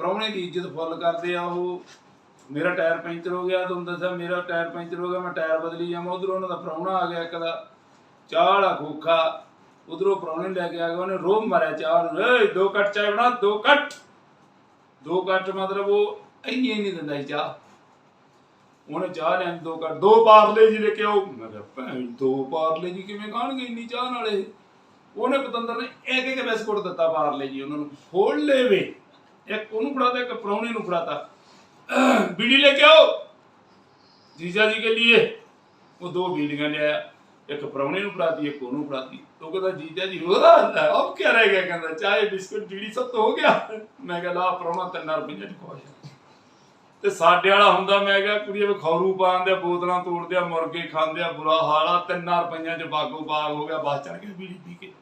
ਪ੍ਰਾਹੁਣੇ ਦੀ ਇੱਜ਼ਤ ਫੁੱਲ ਕਰਦੇ ਆ ਉਹ। ਮੇਰਾ ਟਾਇਰ ਪੈਂਚਰ ਹੋ ਗਿਆ ਤੁਹਾਨੂੰ ਦੱਸਿਆ ਮੇਰਾ ਟਾਇਰ ਪੈਂਚਰ ਹੋ ਗਿਆ, ਮੈਂ ਟਾਇਰ ਬਦਲੀ ਜਾਵਾਂ। ਉਧਰੋਂ ਉਹਨਾਂ ਦਾ ਪ੍ਰਾਹੁਣਾ ਆ ਗਿਆ, ਇੱਕ ਦਾ ਚਾਹ ਵਾਲਾ ਖੋਖਾ। ਉਧਰੋਂ ਪ੍ਰਾਹੁਣੇ ਲੈ ਕੇ ਆ ਗਿਆ, ਉਹਨੇ ਰੋਬ ਮਾਰਿਆ ਚਾਹ ਨੂੰ। ਏ ਦੋ ਕੱਟ ਚਾਹ ਬਣਾ, ਦੋ ਕੱਟ ਦੋ ਕੱਟ ਮਤਲਬ ਉਹ ਇੰਨੀ ਇੰਨੀ ਦਿੰਦਾ ਸੀ ਚਾਹ। ਉਹਨੇ ਚਾਹ ਲੈਣ ਦੋ ਕੱਟ ਦੋ ਪਾਰਲੇ ਜੀ ਲੈ ਕੇ ਆਓ। ਮੈਂ ਕਿਹਾ, ਭੈਣ, ਦੋ ਪਾਰਲੇ ਜੀ ਕਿਵੇਂ ਖਾਣਗੇ ਇੰਨੀ ਚਾਹ ਨਾਲੇ ਉਹਨੇ ਪਤੰਦਰ ਨੇ ਇੱਕ ਇੱਕ ਬਿਸਕੁਟ ਦਿੱਤਾ ਪਾਰਲੇ ਜੀ, ਉਹਨਾਂ ਨੂੰ। ਫੋੜ ਲੈਵੇ ਇੱਕ ਉਹਨੂੰ ਫੜਾਤਾ, ਇੱਕ ਪ੍ਰਾਹੁਣੇ ਨੂੰ ਫੜਾਤਾ। ਬੀੜੀ ਲੈ ਕੇ ਆਓ। ਜੀਜਾ ਜੀ ਕੇ लिए ਉਹ ਦੋ ਬੀੜੀਆਂ ਲਿਆਇਆ ਇੱਕ ਪ੍ਰਾਹੁਣੇ ਨੂੰ ਫੜਾਤੀ, ਇੱਕ ਉਹਨੂੰ ਫੜਾਤੀ। ਉਹ ਕਹਿੰਦਾ, ਜੀਜਾ ਜੀ, ਉਹਦਾ ਹੁੰਦਾ ਅਬ ਕੀ ਰਹਿ ਗਿਆ? ਕਹਿੰਦਾ, ਚਾਹੇ ਬਿਸਕੁਟ ਬੀੜੀ ਸਭ ਤੋਂ ਹੋ ਗਿਆ। ਮੈਂ ਕਿਹਾ, ਲਾ ਪ੍ਰਾਹੁਣਾ ਤਿੰਨ ਰੁਪਈਆ ਚ ਖਵਾਇਆ ਤੇ ਸਾਡੇ ਵਾਲਾ ਹੁੰਦਾ, ਮੈਂ ਕਿਹਾ, ਕੁੜੀਏ, ਵੀ ਖੌਰੂ ਪਾਉਂਦੇ ਬੋਤਲਾਂ ਤੋੜਦੇ ਆ ਮੁਰਗੇ ਖਾਂਦੇ ਆ, ਬੁਰਾ ਹਾਲ ਆ। ਤਿੰਨਾਂ ਰੁਪਈਆਂ ਚ ਬਾਗੋ ਬਾਗ ਹੋ ਗਿਆ, ਬਸ ਚੜ ਕੇ ਬੀੜੀ ਪੀ ਕੇ।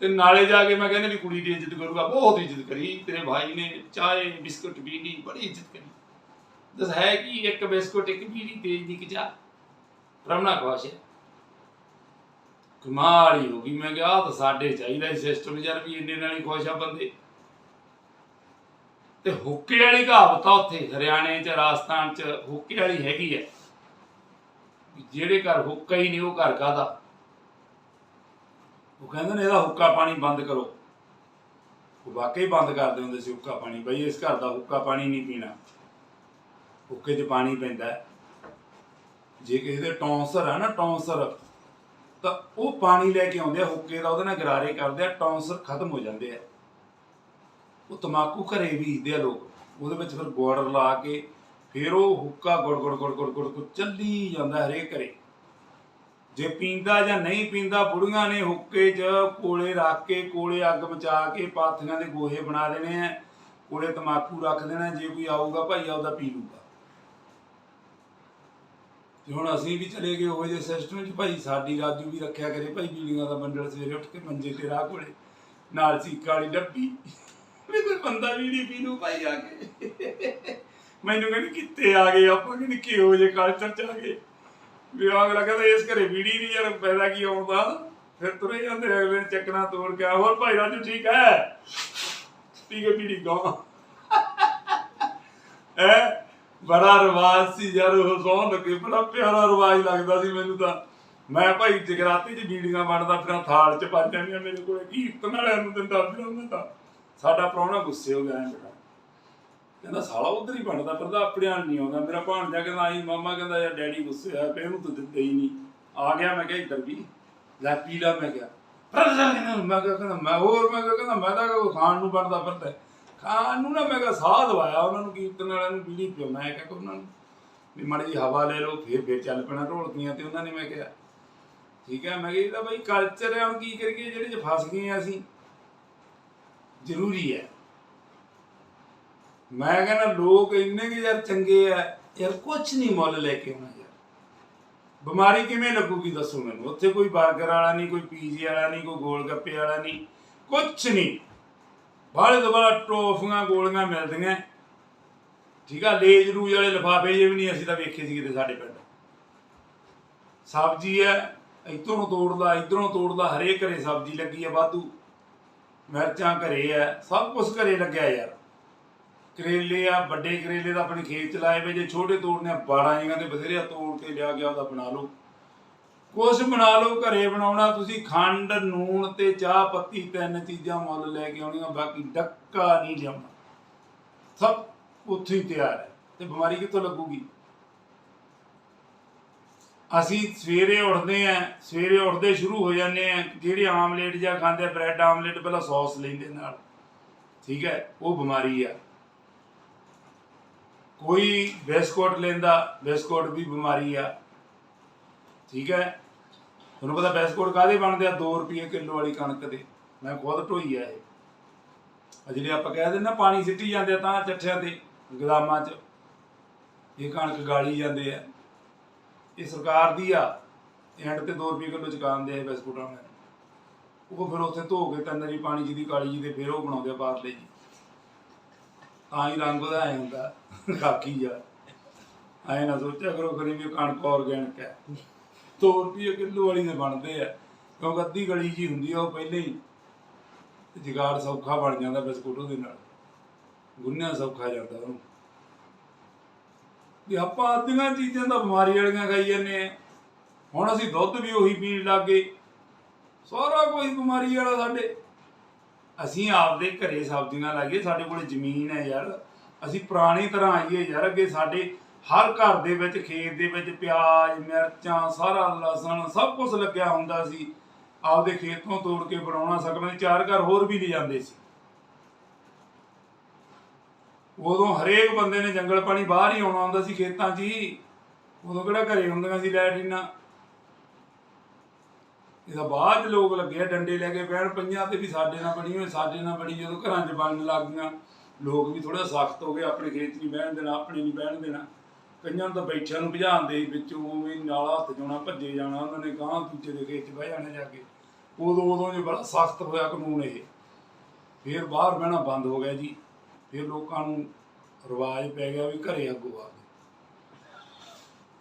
ਤੇ ਨਾਲੇ ਜਾ ਕੇ ਮੈਂ ਕਹਿੰਦਾ ਵੀ ਕੁੜੀ ਦੀ ਇੱਜ਼ਤ ਕਰੂਗਾ, ਬਹੁਤ ਇੱਜ਼ਤ ਕਰੀ, ਤੇਰੇ ਭਾਈ ਨੇ ਚਾਹੇ, ਬਿਸਕੁਟ, ਬੀੜੀ, ਬੜੀ ਇੱਜ਼ਤ ਕਰੀ। ਦਸ ਹੈ ਕਿ ਇੱਕ ਬਿਸਕੁਟ, ਇੱਕ ਬੀੜੀ, ਤੇਜ ਦੀ ਕਿਚਾ ਰਮਣਾ ਖੁਸ਼ ਹੈ। ਕਮਾਲ ਹੀ ਹੋ ਗਈ, ਮੈਂ ਕਿਹਾ ਤਾਂ ਸਾਡੇ ਚਾਹੀਦਾ ਸਿਸਟਮ ਯਾਰ ਵੀ ਇੰਨੇ ਨਾਲ ਹੀ ਖੁਸ਼ ਆ ਬੰਦੇ। ਤੇ ਹੁੱਕੇ ਵਾਲੀ ਕਹਾਵਤ ਆ ਉੱਥੇ, ਹਰਿਆਣੇ ਚ, ਰਾਜਸਥਾਨ ਚ, ਹੁੱਕੇ ਵਾਲੀ ਹੈਗੀ ਹੈ। ਜਿਹੜੇ ਘਰ ਹੁੱਕਾ ਹੀ ਨਹੀਂ, ਉਹ ਘਰ ਕਾਦਾ ਉਹ ਕਹਿੰਦੇ ਨੇ ਇਹਦਾ ਹੁੱਕਾ ਪਾਣੀ ਬੰਦ ਕਰੋ। ਉਹ ਵਾਕਈ ਬੰਦ ਕਰਦੇ ਹੁੰਦੇ ਸੀ ਹੁੱਕਾ ਪਾਣੀ। ਬਈ ਇਸ ਘਰ ਦਾ ਹੁੱਕਾ ਪਾਣੀ ਨਹੀਂ ਪੀਣਾ। ਹੁੱਕੇ 'ਚ ਪਾਣੀ ਪੈਂਦਾ ਹੈ। ਜੇ ਕਿਸੇ ਦੇ ਟੌਂਸਰ ਹੈ ਨਾ, ਟੌਂਸਰ, ਤਾਂ ਉਹ ਪਾਣੀ ਲੈ ਕੇ ਆਉਂਦੇ ਆ, ਹੁੱਕੇ ਦਾ ਉਹਦੇ ਨਾਲ ਗਰਾਰੇ ਕਰਦੇ ਆ, ਟੌਂਸਰ ਖਤਮ ਹੋ ਜਾਂਦੇ ਆ। ਉਹ ਤਮਾਕੂ ਘਰੇ ਬੀਜਦੇ ਆ ਲੋਕ। ਉਹਦੇ ਵਿੱਚ ਫਿਰ ਗੁੜ ਲਾ ਕੇ ਫਿਰ ਉਹ ਹੁੱਕਾ ਗੁੜ ਗੁੜ ਗੁੜ ਗੁੜ ਗੁੜ ਗੁੜ ਚੱਲੀ ਜਾਂਦਾ ਹਰੇਕ ਘਰੇ। ਜੇ ਪੀਂਦਾ ਜਾਂ ਨਹੀਂ ਪੀਂਦਾ, ਬੁੜੀਆਂ ਨੇ ਹੁੱਕੇ 'ਚ ਕੋਲੇ ਰੱਖ ਕੇ, ਕੋਲੇ ਅੱਗ ਮਚਾ ਕੇ ਪਾਥੀਆਂ ਦੇ ਗੋਹੇ ਬਣਾ ਦੇਣੇ ਆ, ਕੋਲੇ ਤਮਾਕੂ ਰੱਖ ਦੇਣਾ, ਜੇ ਕੋਈ ਆਊਗਾ ਭਾਈ ਆਉਦਾ ਪੀ ਲੂਗਾ ਤੇ ਹੁਣ ਅਸੀਂ ਵੀ ਚਲੇ ਗਏ ਉਹ ਜਿਹੇ ਸਿਸਟਮ 'ਚ, ਭਾਈ ਸਾਡੀ ਰਾਜੂ ਵੀ ਰੱਖਿਆ ਕਰੇ, ਭਾਈ ਬੀੜੀਆਂ ਦਾ ਬੰਡਲ ਸਵੇਰੇ ਉੱਠ ਕੇ ਮੰਜੇ ਤੇ ਰਾਹ ਕੋਲੇ, ਨਾਲ ਸੀਕਾ ਵਾਲੀ ਡੱਬੀ। ਵੀ ਕੋਈ ਬੰਦਾ ਵੀ ਨਹੀਂ ਪੀ ਲੂ ਭਾਈ ਆ ਕੇ। ਮੈਨੂੰ ਕਹਿੰਦੀ, ਕਿੱਥੇ ਆ ਗਏ ਆਪਾਂ? ਕਹਿੰਦੀ, ਕਿਹੋ ਜੇ ਕਲਚਰ ਚ ਆ ਗਏ। ਵੀ ਅਗਲਾ ਕਹਿੰਦਾ ਇਸ ਘਰੇ ਬੀੜੀ ਨਹੀਂ ਯਾਰ ਪੈਦਾ ਕੀ ਆਉਂਦਾ ਫਿਰ ਤੁਰੇ ਜਾਂਦੇ ਅਗਲੇ ਚੱਕਣਾ ਤੋੜ ਕੇ। ਹੋਰ ਭਾਈ ਰਾਜੂ ਠੀਕ ਹੈ? ਪੀ ਕੇ ਬੀੜੀ ਗਾਵਾਂ ਹੈ? ਬੜਾ ਰਿਵਾਜ ਸੀ ਯਾਰ ਉਹ ਸੌਣ ਲੱਗੇ। ਬੜਾ ਪਿਆਰਾ ਰਿਵਾਜ ਲੱਗਦਾ ਸੀ ਮੈਨੂੰ ਤਾਂ। ਮੈਂ ਭਾਈ ਜਗਰਾਤੀ 'ਚ ਬੀੜੀਆਂ ਵੰਡਦਾ ਫਿਰ, ਥਾਲ 'ਚ ਪਾ ਜਾਂਦੀਆਂ ਮੇਰੇ ਕੋਲੇ। ਕੀਰਤਨ ਵਾਲਿਆਂ ਨੂੰ ਦਿੰਦਾ ਫਿਰ ਉਹਨਾਂ ਦਾ ਸਾਡਾ ਪ੍ਰਾਹੁਣਾ ਗੁੱਸੇ ਹੋ ਗਿਆ ਐਂ ਬੜਾ ਕਹਿੰਦਾ, ਸਾਲਾ ਉਧਰ ਹੀ ਬਣਦਾ ਫਿਰਦਾ, ਆਪਣੇ ਨਾਲ ਨਹੀਂ ਆਉਂਦਾ। ਮੇਰਾ ਭਾਣਜਾ ਕਹਿੰਦਾ, ਆਈ ਮਾਮਾ ਕਹਿੰਦਾ, ਯਾਰ ਡੈਡੀ ਗੁੱਸੇ ਆ ਪਏ ਉਹਨੂੰ ਤਾਂ ਦਿੰਦੇ ਹੀ ਨਹੀਂ। ਆ ਗਿਆ ਮੈਂ ਕਿਹਾ ਇੱਧਰ ਵੀ। ਲੈ ਪੀ ਲਾ, ਮੈਂ ਕਿਹਾ। ਪਰ ਮੈਂ ਕਿਹਾ, ਕਹਿੰਦਾ, ਮੈਂ ਹੋਰ, ਮੈਂ ਕਿਹਾ, ਕਹਿੰਦਾ, ਮੈਂ ਤਾਂ ਕੋਈ ਖਾਣ ਨੂੰ ਬਣਦਾ ਫਿਰਦਾ। ਖਾਣ ਨੂੰ ਨਾ ਮੈਂ ਕਿਹਾ ਸਾਹ ਦਵਾਇਆ ਉਹਨਾਂ ਨੂੰ, ਕੀਰਤਨ ਵਾਲਿਆਂ ਨੂੰ ਬੀੜੀ ਪਿਉਣਾ ਮੈਂ ਕਿ ਉਹਨਾਂ ਨੂੰ। ਵੀ ਮਾੜੀ ਜਿਹੀ ਹਵਾ ਲੈ ਲਓ, ਫੇਰ ਫਿਰ ਚੱਲ ਪੈਣਾ, ਢੋਲਕੀਆਂ ਤੇ ਉਹਨਾਂ ਨੇ ਮੈਂ ਕਿਹਾ। ਠੀਕ ਹੈ, ਮੈਂ ਕਿਹਾ, ਇਹ ਤਾਂ ਬਈ ਕਲਚਰ ਹੈ, ਹੁਣ ਕੀ ਕਰੀਏ, ਜਿਹੜੇ ਚ ਫਸ ਗਏ ਆ ਅਸੀਂ। ਜ਼ਰੂਰੀ ਹੈ। ਮੈਂ ਕਹਿੰਦਾ ਲੋਕ ਇੰਨੇ ਕਿ ਯਾਰ ਚੰਗੇ ਆ, ਯਾਰ ਕੁਝ ਨਹੀਂ ਮੁੱਲ ਲੈ ਕੇ ਆਉਣਾ ਯਾਰ। ਬਿਮਾਰੀ ਕਿਵੇਂ ਲੱਗੂਗੀ ਦੱਸੋ ਮੈਨੂੰ? ਉੱਥੇ ਕੋਈ 버ਗਰ ਵਾਲਾ ਨਹੀਂ, ਕੋਈ ਪੀਜ਼ੇ ਵਾਲਾ ਨਹੀਂ, ਕੋਈ ਗੋਲ ਗੱਪੇ ਵਾਲਾ ਨਹੀਂ ਕੁਝ ਨਹੀਂ। ਬਾਹਲੇ ਤੋਂ ਬਾਹਲਾ ਟੋਫੀਆਂ ਗੋਲੀਆਂ ਮਿਲਦੀਆਂ। ਠੀਕ ਆ, ਲੇਜ ਰੂਜ ਵਾਲੇ ਲਿਫਾਫੇ ਜੇ ਵੀ ਨਹੀਂ ਅਸੀਂ ਤਾਂ ਵੇਖੇ ਸੀ ਕਿਤੇ ਸਾਡੇ ਪਿੰਡ। ਸਬਜ਼ੀ ਹੈ, ਇੱਧਰੋਂ ਤੋੜਦਾ ਇੱਧਰੋਂ ਤੋੜਦਾ, ਹਰੇਕ ਘਰੇ ਸਬਜ਼ੀ ਲੱਗੀ ਹੈ ਵਾਧੂ। ਮਿਰਚਾਂ ਘਰੇ ਆ, ਸਭ ਕੁਝ ਘਰੇ ਲੱਗਿਆ ਯਾਰ। ਕਰੇਲੇ ਆ, ਵੱਡੇ ਕਰੇਲੇ ਦਾ ਆਪਣੇ ਖੇਤ ਚ ਲਾਏ ਵੇ, ਜੇ ਛੋਟੇ ਤੋੜਨੇ ਆ 12 ਜਗ੍ਹਾ ਤੇ ਬਥੇਰੇ ਤੋੜ ਕੇ ਲਿਆ ਗਿਆ ਉਹਦਾ ਬਣਾ ਲਓ। ਕੁਛ ਬਣਾ ਲਓ, ਘਰੇ ਬਣਾਉਣਾ, ਤੁਸੀਂ ਖੰਡ, ਨੂਣ ਤੇ ਚਾਹ ਪੱਤੀ ਤਿੰਨ ਚੀਜ਼ਾਂ ਮੁੱਲ ਲੈ ਕੇ ਆਉਣੀਆਂ, ਬਾਕੀ ਡੱਕਾ ਨਹੀਂ ਲਿਆਉਣਾ। ਸਭ ਉੱਥੇ ਹੀ ਤਿਆਰ ਹੈ, ਤੇ ਬਿਮਾਰੀ ਕਿੱਥੋਂ ਲੱਗੂਗੀ? ਅਸੀਂ ਸਵੇਰੇ ਉੱਠਦੇ ਆ, ਸਵੇਰੇ ਉੱਠਦੇ ਸ਼ੁਰੂ ਹੋ ਜਾਂਦੇ ਆ, ਜਿਹੜੇ ਆਮਲੇਟ ਜਾਂ ਖਾਂਦੇ ਬ੍ਰੈਡ ਆਮਲੇਟ, ਪਹਿਲਾਂ ਸੌਸ ਲੈਂਦੇ ਨਾਲ। ਠੀਕ ਹੈ, ਉਹ ਬਿਮਾਰੀ ਆ। ਕੋਈ ਬਿਸਕੁਟ ਲੈਂਦਾ ਬਿਸਕੁਟ ਵੀ ਬਿਮਾਰੀ ਆ। ਠੀਕ ਹੈ? ਤੁਹਾਨੂੰ ਪਤਾ ਬਿਸਕੁਟ ਕਾਦੇ ਬਣਦੇ ਆ? 2 ਰੁਪਏ ਕਿਲੋ ਵਾਲੀ ਕਣਕ ਦੇ। ਮੈਂ ਖੁਦ ਢੋਈ ਆ ਇਹ। ਆ ਜਿਹੜੇ ਆਪਾਂ ਕਹਿ ਦਿੰਦੇ ਨਾ, ਪਾਣੀ ਸਿੱਟੀ ਜਾਂਦੇ ਆ ਤਾਂ ਚੱਠਿਆਂ ਤੇ, ਗਦਾਮਾਂ 'ਚ। ਇਹ ਕਣਕ ਗਾਲੀ ਜਾਂਦੇ ਆ। ਇਹ ਸਰਕਾਰ ਦੀ ਆ। ਐਂਡ ਤੇ 2 ਰੁਪਏ ਕਿਲੋ ਚੁਕਾਉਂਦੇ ਆ ਬਿਸਕੁਟਾਂ ਨੂੰ। ਉਹ ਫਿਰ ਉੱਥੇ ਧੋ ਕੇ ਤਿੰਨ ਵਾਰੀ ਪਾਣੀ ਜਿਹਦੀ ਕਾਲੀ ਜੀ ਦੇ ਫਿਰ ਉਹ ਬਣਾਉਂਦੇ ਆ ਪਾਰਲੇ ਜੀ। ਤਾਂ ਹੀ ਰੰਗ ਉਹਦਾ ਐ ਹੁੰਦਾ ਖਾਕੀ ਜਾ। ਐ ਨਾ ਸੋਚਿਆ ਕਰੋ ਕਰੀ ਵੀ ਕਣਕ ਆਰਗੈਨਿਕ ਹੈ। 2 ਰੁਪਏ ਕਿਲੋ ਵਾਲੀ ਦੇ ਬਣਦੇ ਆ। ਕਿਉਂਕਿ ਅੱਧੀ ਗਲੀ ਜੀ ਹੁੰਦੀ ਆ, ਉਹ ਪਹਿਲੇ ਹੀ ਜਗਾੜ ਸੌਖਾ ਬਣ ਜਾਂਦਾ ਬਿਸਕੁਟ ਉਹਦੇ ਨਾਲ। ਗੁੰਨਿਆ ਸੌਖਾ ਜਾਂਦਾ ਉਹਨੂੰ। ਵੀ ਆਪਾਂ ਅੱਧੀਆਂ ਚੀਜ਼ਾਂ ਤਾਂ ਬਿਮਾਰੀ ਵਾਲੀਆਂ ਖਾਈ ਜਾਂਦੇ ਆ। ਹੁਣ ਅਸੀਂ ਦੁੱਧ ਵੀ ਉਹੀ ਪੀਣ ਲੱਗ ਗਏ। ਸਾਰਾ ਕੋਈ ਬਿਮਾਰੀ ਵਾਲਾ ਸਾਡੇ ਅਸੀਂ ਆਪਦੇ ਘਰੇ ਸਬਜ਼ੀਆਂ ਲਾਈਏ ਸਾਡੇ ਕੋਲ ਜ਼ਮੀਨ ਹੈ ਯਾਰ। ਅਸੀਂ ਪੁਰਾਣੀ ਤਰ੍ਹਾਂ ਆਈਏ ਯਾਰ, ਅੱਗੇ ਸਾਡੇ ਹਰ ਘਰ ਦੇ ਵਿੱਚ, ਖੇਤ ਦੇ ਵਿੱਚ ਪਿਆਜ਼, ਮਿਰਚਾਂ, ਸਾਰਾ ਲਸਣ, ਸਭ ਕੁਝ ਲੱਗਿਆ ਹੁੰਦਾ ਸੀ। ਆਪਦੇ ਖੇਤ ਤੋਂ ਤੋੜ ਕੇ ਬਣਾਉਣਾ ਸਕਵੇਂ ਚਾਰ ਘਰ ਹੋਰ ਵੀ ਲੈ ਜਾਂਦੇ ਸੀ। ਉਦੋਂ ਹਰੇਕ ਬੰਦੇ ਨੇ ਜੰਗਲ ਪਾਣੀ ਬਾਹਰ ਹੀ ਆਉਣਾ ਹੁੰਦਾ ਸੀ ਖੇਤਾਂ 'ਚ ਹੀ। ਉਦੋਂ ਕਿਹੜਾ ਘਰੇ ਹੁੰਦੀਆਂ ਸੀ ਲੈਟਰੀਨਾਂ? ਇਹਦਾ ਬਾਅਦ 'ਚ ਲੋਕ ਲੱਗੇ ਡੰਡੇ ਲੈ ਕੇ, ਬਹਿਣ ਪਈਆਂ ਤੇ ਵੀ ਸਾਡੇ ਨਾਲ ਬਣੀ ਹੋਏ, ਸਾਡੇ ਨਾਲ ਬਣੀ ਜਦੋਂ ਘਰਾਂ 'ਚ ਬਣਨ ਲੱਗ ਗਈਆਂ। ਲੋਕ ਵੀ ਥੋੜਾ ਸਖਤ ਹੋ ਗਏ, ਆਪਣੇ ਖੇਤ ਨਹੀਂ ਬਹਿਣ ਦੇਣਾ, ਆਪਣੇ ਨਹੀਂ ਬਹਿਣ ਦੇਣਾ। ਕਈਆਂ ਨੂੰ ਤਾਂ ਬੈਠਿਆਂ ਨੂੰ ਭਜਾਉਂਦੇ ਵਿੱਚੋਂ ਉਵੇਂ ਹੀ ਹੱਥ ਜਾਣਾ ਭੱਜੇ ਜਾਣਾ, ਉਹਨਾਂ ਨੇ ਗਾਂ ਦੂਜੇ ਦੇ ਖੇਤ 'ਚ ਬਹਿ ਜਾਣਾ ਜਾ ਕੇ। ਉਦੋਂ ਉਦੋਂ ਜੇ ਬੜਾ ਸਖਤ ਹੋਇਆ ਕਾਨੂੰਨ ਇਹ। ਫਿਰ ਬਾਹਰ ਬਹਿਣਾ ਬੰਦ ਹੋ ਗਿਆ ਜੀ। ਫਿਰ ਲੋਕਾਂ ਨੂੰ ਰਿਵਾਜ ਪੈ ਗਿਆ ਵੀ ਘਰੇ ਅੱਗੋਂ ਆ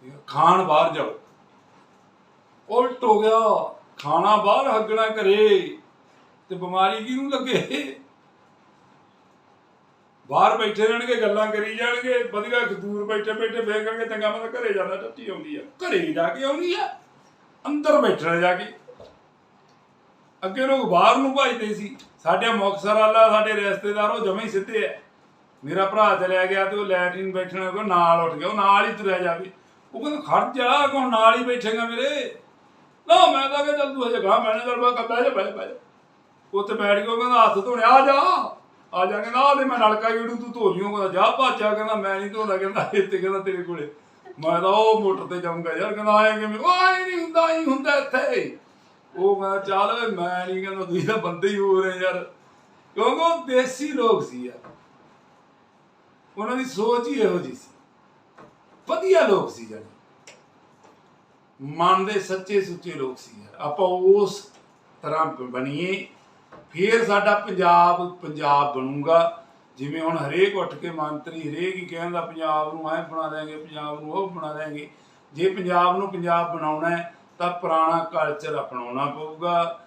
ਗਏ। ਖਾਣ ਬਾਹਰ ਜਾਓ। ਉਲਟ ਹੋ ਗਿਆ। ਖਾਣਾ ਬਾਹਰ ਹੱਗਣਾ ਘਰੇ ਤੇ ਬਿਮਾਰੀ ਕਿਹਨੂੰ ਲੱਗੇ? ਬਾਹਰ ਬੈਠੇ ਰਹਿਣਗੇ, ਗੱਲਾਂ ਕਰੀ ਜਾਣਗੇ, ਵਧੀਆ ਦੂਰ ਬੈਠੇ ਬੈਠੇ ਵੇਖਣਗੇ ਚੰਗਾ ਮੈਂ ਘਰੇ ਜਾਂਦਾ, ਟੱਟੀ ਆਉਂਦੀ ਆ। ਘਰੇ ਜਾ ਕੇ ਆਉਂਦੀ ਆ, ਅੰਦਰ ਬੈਠਣਾ ਜਾ ਕੇ। ਅੱਗੇ ਲੋਕ ਬਾਹਰ ਨੂੰ ਭਜਦੇ ਸੀ। ਸਾਡੇ ਮੁਕਤਸਰ ਵਾਲਾ, ਸਾਡੇ ਰਿਸ਼ਤੇਦਾਰ, ਉਹ ਜਮੇ ਹੀ ਸਿੱਧੇ ਆ। ਮੇਰਾ ਭਰਾ ਚਲਿਆ ਗਿਆ ਤੇ ਉਹ ਲੈਟਰਿਨ ਬੈਠਣਾ ਕੋ ਨਾਲ ਉੱਠ ਗਿਆ, ਉਹ ਨਾਲ ਹੀ ਤੁਰਿਆ ਜਾਵੇ। ਉਹ ਕਹਿੰਦਾ, ਖੜ ਜਾ ਕੋ ਨਾਲ ਹੀ ਬੈਠੇਗਾ ਮੇਰੇ? ਨਾ, ਮੈਂ ਤਾਂ ਕਿਹਾ ਚੱਲ ਤੂੰ ਹਜੇ ਗਾਂ ਮੈਨੇਜਰ ਬਾ ਕੱਦਾ ਜਾ ਬੈ ਬੈ ਉੱਥੇ ਬੈਠ ਕੇ ਉਹ ਕਹਿੰਦਾ, ਹੱਥ ਧੋਣੇ, ਆ ਜਾ। ਆ ਜਾ, ਕਹਿੰਦਾ, ਆ ਤੇ ਮੈਂ ਨਲਕਾ ਜਿਹੜੂ ਤੂੰ ਧੋ ਲਿਓ, ਕਹਿੰਦਾ, ਜਾ ਭਾਚਾ ਕਹਿੰਦਾ, ਮੈਂ ਨਹੀਂ ਧੋਦਾ, ਕਹਿੰਦਾ ਇੱਥੇ ਕਹਿੰਦਾ ਤੇਰੇ ਕੋਲੇ। ਮੈਂ ਤਾਂ ਉਹ ਮੋਟਰ ਤੇ ਜਾਊਂਗਾ ਯਾਰ, ਕਹਿੰਦਾ, ਆਏ ਕਿਵੇਂ? ਉਹ ਆਏ ਨਹੀਂ ਹੁੰਦਾ ਹੀ ਹੁੰਦਾ ਇੱਥੇ। ਉਹ ਮੈਂ ਚੱਲ ਮੈਂ ਨਹੀਂ ਕਹਿੰਦਾ, ਤੁਸੀਂ ਤਾਂ ਬੰਦੇ ਹੀ ਹੋ ਰਹੇ ਯਾਰ। ਕਿਉਂਕਿ ਉਹ ਦੇਸੀ ਲੋਕ ਸੀ ਯਾਰ। ਉਹਨਾਂ ਦੀ ਸੋਚ ਹੀ ਇਹੋ ਜੀ ਸੀ। ਵਧੀਆ ਲੋਕ ਸੀ ਜਾਨੀ ਮਨ ਦੇ ਸੱਚੇ ਸੁੱਚੇ ਲੋਕ ਸੀ ਯਾਰ। ਆਪਾਂ ਉਸ ਤਰ੍ਹਾਂ ਬਣੀਏ, ਫਿਰ ਸਾਡਾ ਪੰਜਾਬ ਪੰਜਾਬ ਬਣੂਗਾ। ਜਿਵੇਂ ਹੁਣ ਹਰੇਕ ਉੱਠ ਕੇ ਮੰਤਰੀ, ਹਰੇਕ ਹੀ ਕਹਿੰਦਾ ਪੰਜਾਬ ਨੂੰ ਐ ਬਣਾ ਦੇਾਂਗੇ ਪੰਜਾਬ ਨੂੰ ਉਹ ਬਣਾ ਦੇਾਂਗੇ ਜੇ ਪੰਜਾਬ ਨੂੰ ਪੰਜਾਬ ਬਣਾਉਣਾ ਹੈ, ਤਾਂ ਪੁਰਾਣਾ ਕਲਚਰ ਅਪਣਾਉਣਾ ਪਊਗਾ,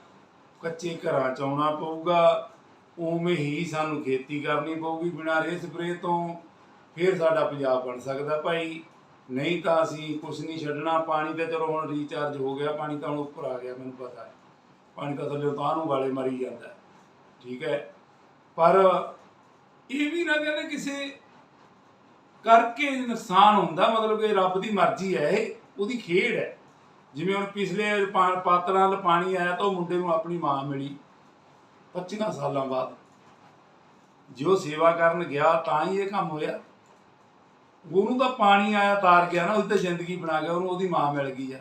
ਕੱਚੇ ਘਰਾਂ ਚ ਆਉਣਾ ਪਊਗਾ। ਉਵੇਂ ਹੀ ਸਾਨੂੰ ਖੇਤੀ ਕਰਨੀ ਪਊਗੀ ਬਿਨਾਂ ਰੇਹ ਸਪਰੇ ਤੋਂ। ਫਿਰ ਸਾਡਾ ਪੰਜਾਬ ਬਣ ਸਕਦਾ ਭਾਈ। ਨਹੀਂ ਤਾਂ ਅਸੀਂ ਕੁਝ ਨਹੀਂ ਛੱਡਣਾ, ਪਾਣੀ ਤਾਂ ਚਲੋ ਹੁਣ ਰੀਚਾਰਜ ਹੋ ਗਿਆ, ਪਾਣੀ ਤਾਂ ਹੁਣ ਉੱਪਰ ਆ ਗਿਆ, ਮੈਨੂੰ ਪਤਾ ਹੈ। ਪਾਣੀ ਤਾਂ ਥੱਲੇ ਤਾਂ ਨੂੰ ਵਾਲੇ ਮਰੀ ਜਾਂਦਾ ਠੀਕ ਹੈ? ਪਰ ਇਹ ਵੀ ਨਾ ਕਹਿੰਦੇ ਕਿਸੇ ਕਰਕੇ ਨੁਕਸਾਨ ਹੁੰਦਾ, ਮਤਲਬ ਕਿ ਰੱਬ ਦੀ ਮਰਜ਼ੀ ਹੈ ਇਹ, ਉਹਦੀ ਖੇਡ ਹੈ। ਜਿਵੇਂ ਹੁਣ ਪਿਛਲੇ ਪਾ- ਪਾਤਰਾਂ ਨਾਲ ਪਾਣੀ ਆਇਆ ਤਾਂ ਉਹ ਮੁੰਡੇ ਨੂੰ ਆਪਣੀ ਮਾਂ ਮਿਲੀ 25 ਸਾਲਾਂ ਬਾਅਦ। ਜੋ ਸੇਵਾ ਕਰਨ ਗਿਆ ਤਾਂ ਹੀ ਇਹ ਕੰਮ ਹੋਇਆ। ਉਹਨੂੰ ਤਾਂ ਪਾਣੀ ਆਇਆ, ਤਾਰ ਗਿਆ ਨਾ, ਉਹਦੀ ਜ਼ਿੰਦਗੀ ਬਣਾ ਗਿਆ, ਉਹਨੂੰ ਉਹਦੀ ਮਾਂ ਮਿਲ ਗਈ ਆ।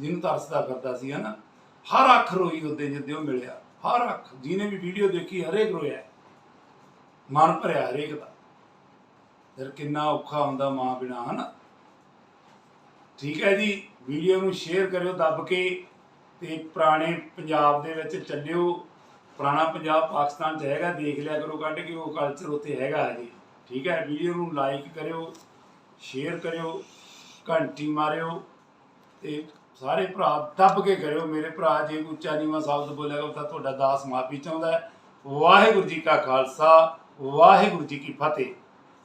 ਜਿਹਨੂੰ ਤਰਸਦਾ ਕਰਦਾ ਸੀ, ਹਨਾ। ਹਰ ਅੱਖ ਰੋਈ ਉਹਦੇ ਜਿੱਦੇ ਉਹ ਮਿਲਿਆ। ਹਰ ਅੱਖ। ਜਿਹਨੇ ਵੀ ਵੀਡੀਓ ਦੇਖੀ, ਹਰੇਕ ਰੋਇਆ। ਮਨ ਭਰਿਆ ਹਰੇਕ ਦਾ। ਫਿਰ ਕਿੰਨਾ ਔਖਾ ਹੁੰਦਾ ਮਾਂ ਬਿਨਾ, ਹਨਾ। ਠੀਕ ਹੈ ਜੀ ਵੀਡੀਓ ਨੂੰ ਸ਼ੇਅਰ ਕਰਿਓ, ਦੱਬ ਕੇ ਤੇ ਪੁਰਾਣੇ ਪੰਜਾਬ ਦੇ ਵਿੱਚ ਚੱਲਿਓ। ਪੁਰਾਣਾ ਪੰਜਾਬ ਪਾਕਿਸਤਾਨ 'ਚ ਹੈਗਾ, ਦੇਖ ਲਿਆ ਕਰੋ, ਕੱਢ ਕੇ ਉਹ ਕਲਚਰ ਉੱਥੇ ਹੈਗਾ ਜੀ। ਠੀਕ ਹੈ, ਵੀਡੀਓ ਨੂੰ ਲਾਈਕ ਕਰਿਓ ਸ਼ੇਅਰ ਕਰਿਓ, ਘੰਟੀ ਮਾਰਿਓ ਤੇ ਸਾਰੇ ਭਰਾ ਦੱਬ ਕੇ ਕਰਿਓ। ਮੇਰੇ ਭਰਾ ਜੇ ਕੋਈ ਉੱਚਾ ਨੀਵਾਂ ਸ਼ਬਦ ਬੋਲਿਆ ਤਾਂ ਤੁਹਾਡਾ ਦਾਸ ਮਾਫੀ ਚਾਹੁੰਦਾ ਹੈ। ਵਾਹਿਗੁਰੂ ਜੀ ਕਾ ਖਾਲਸਾ, ਵਾਹਿਗੁਰੂ ਜੀ ਕੀ ਫਤਿਹ।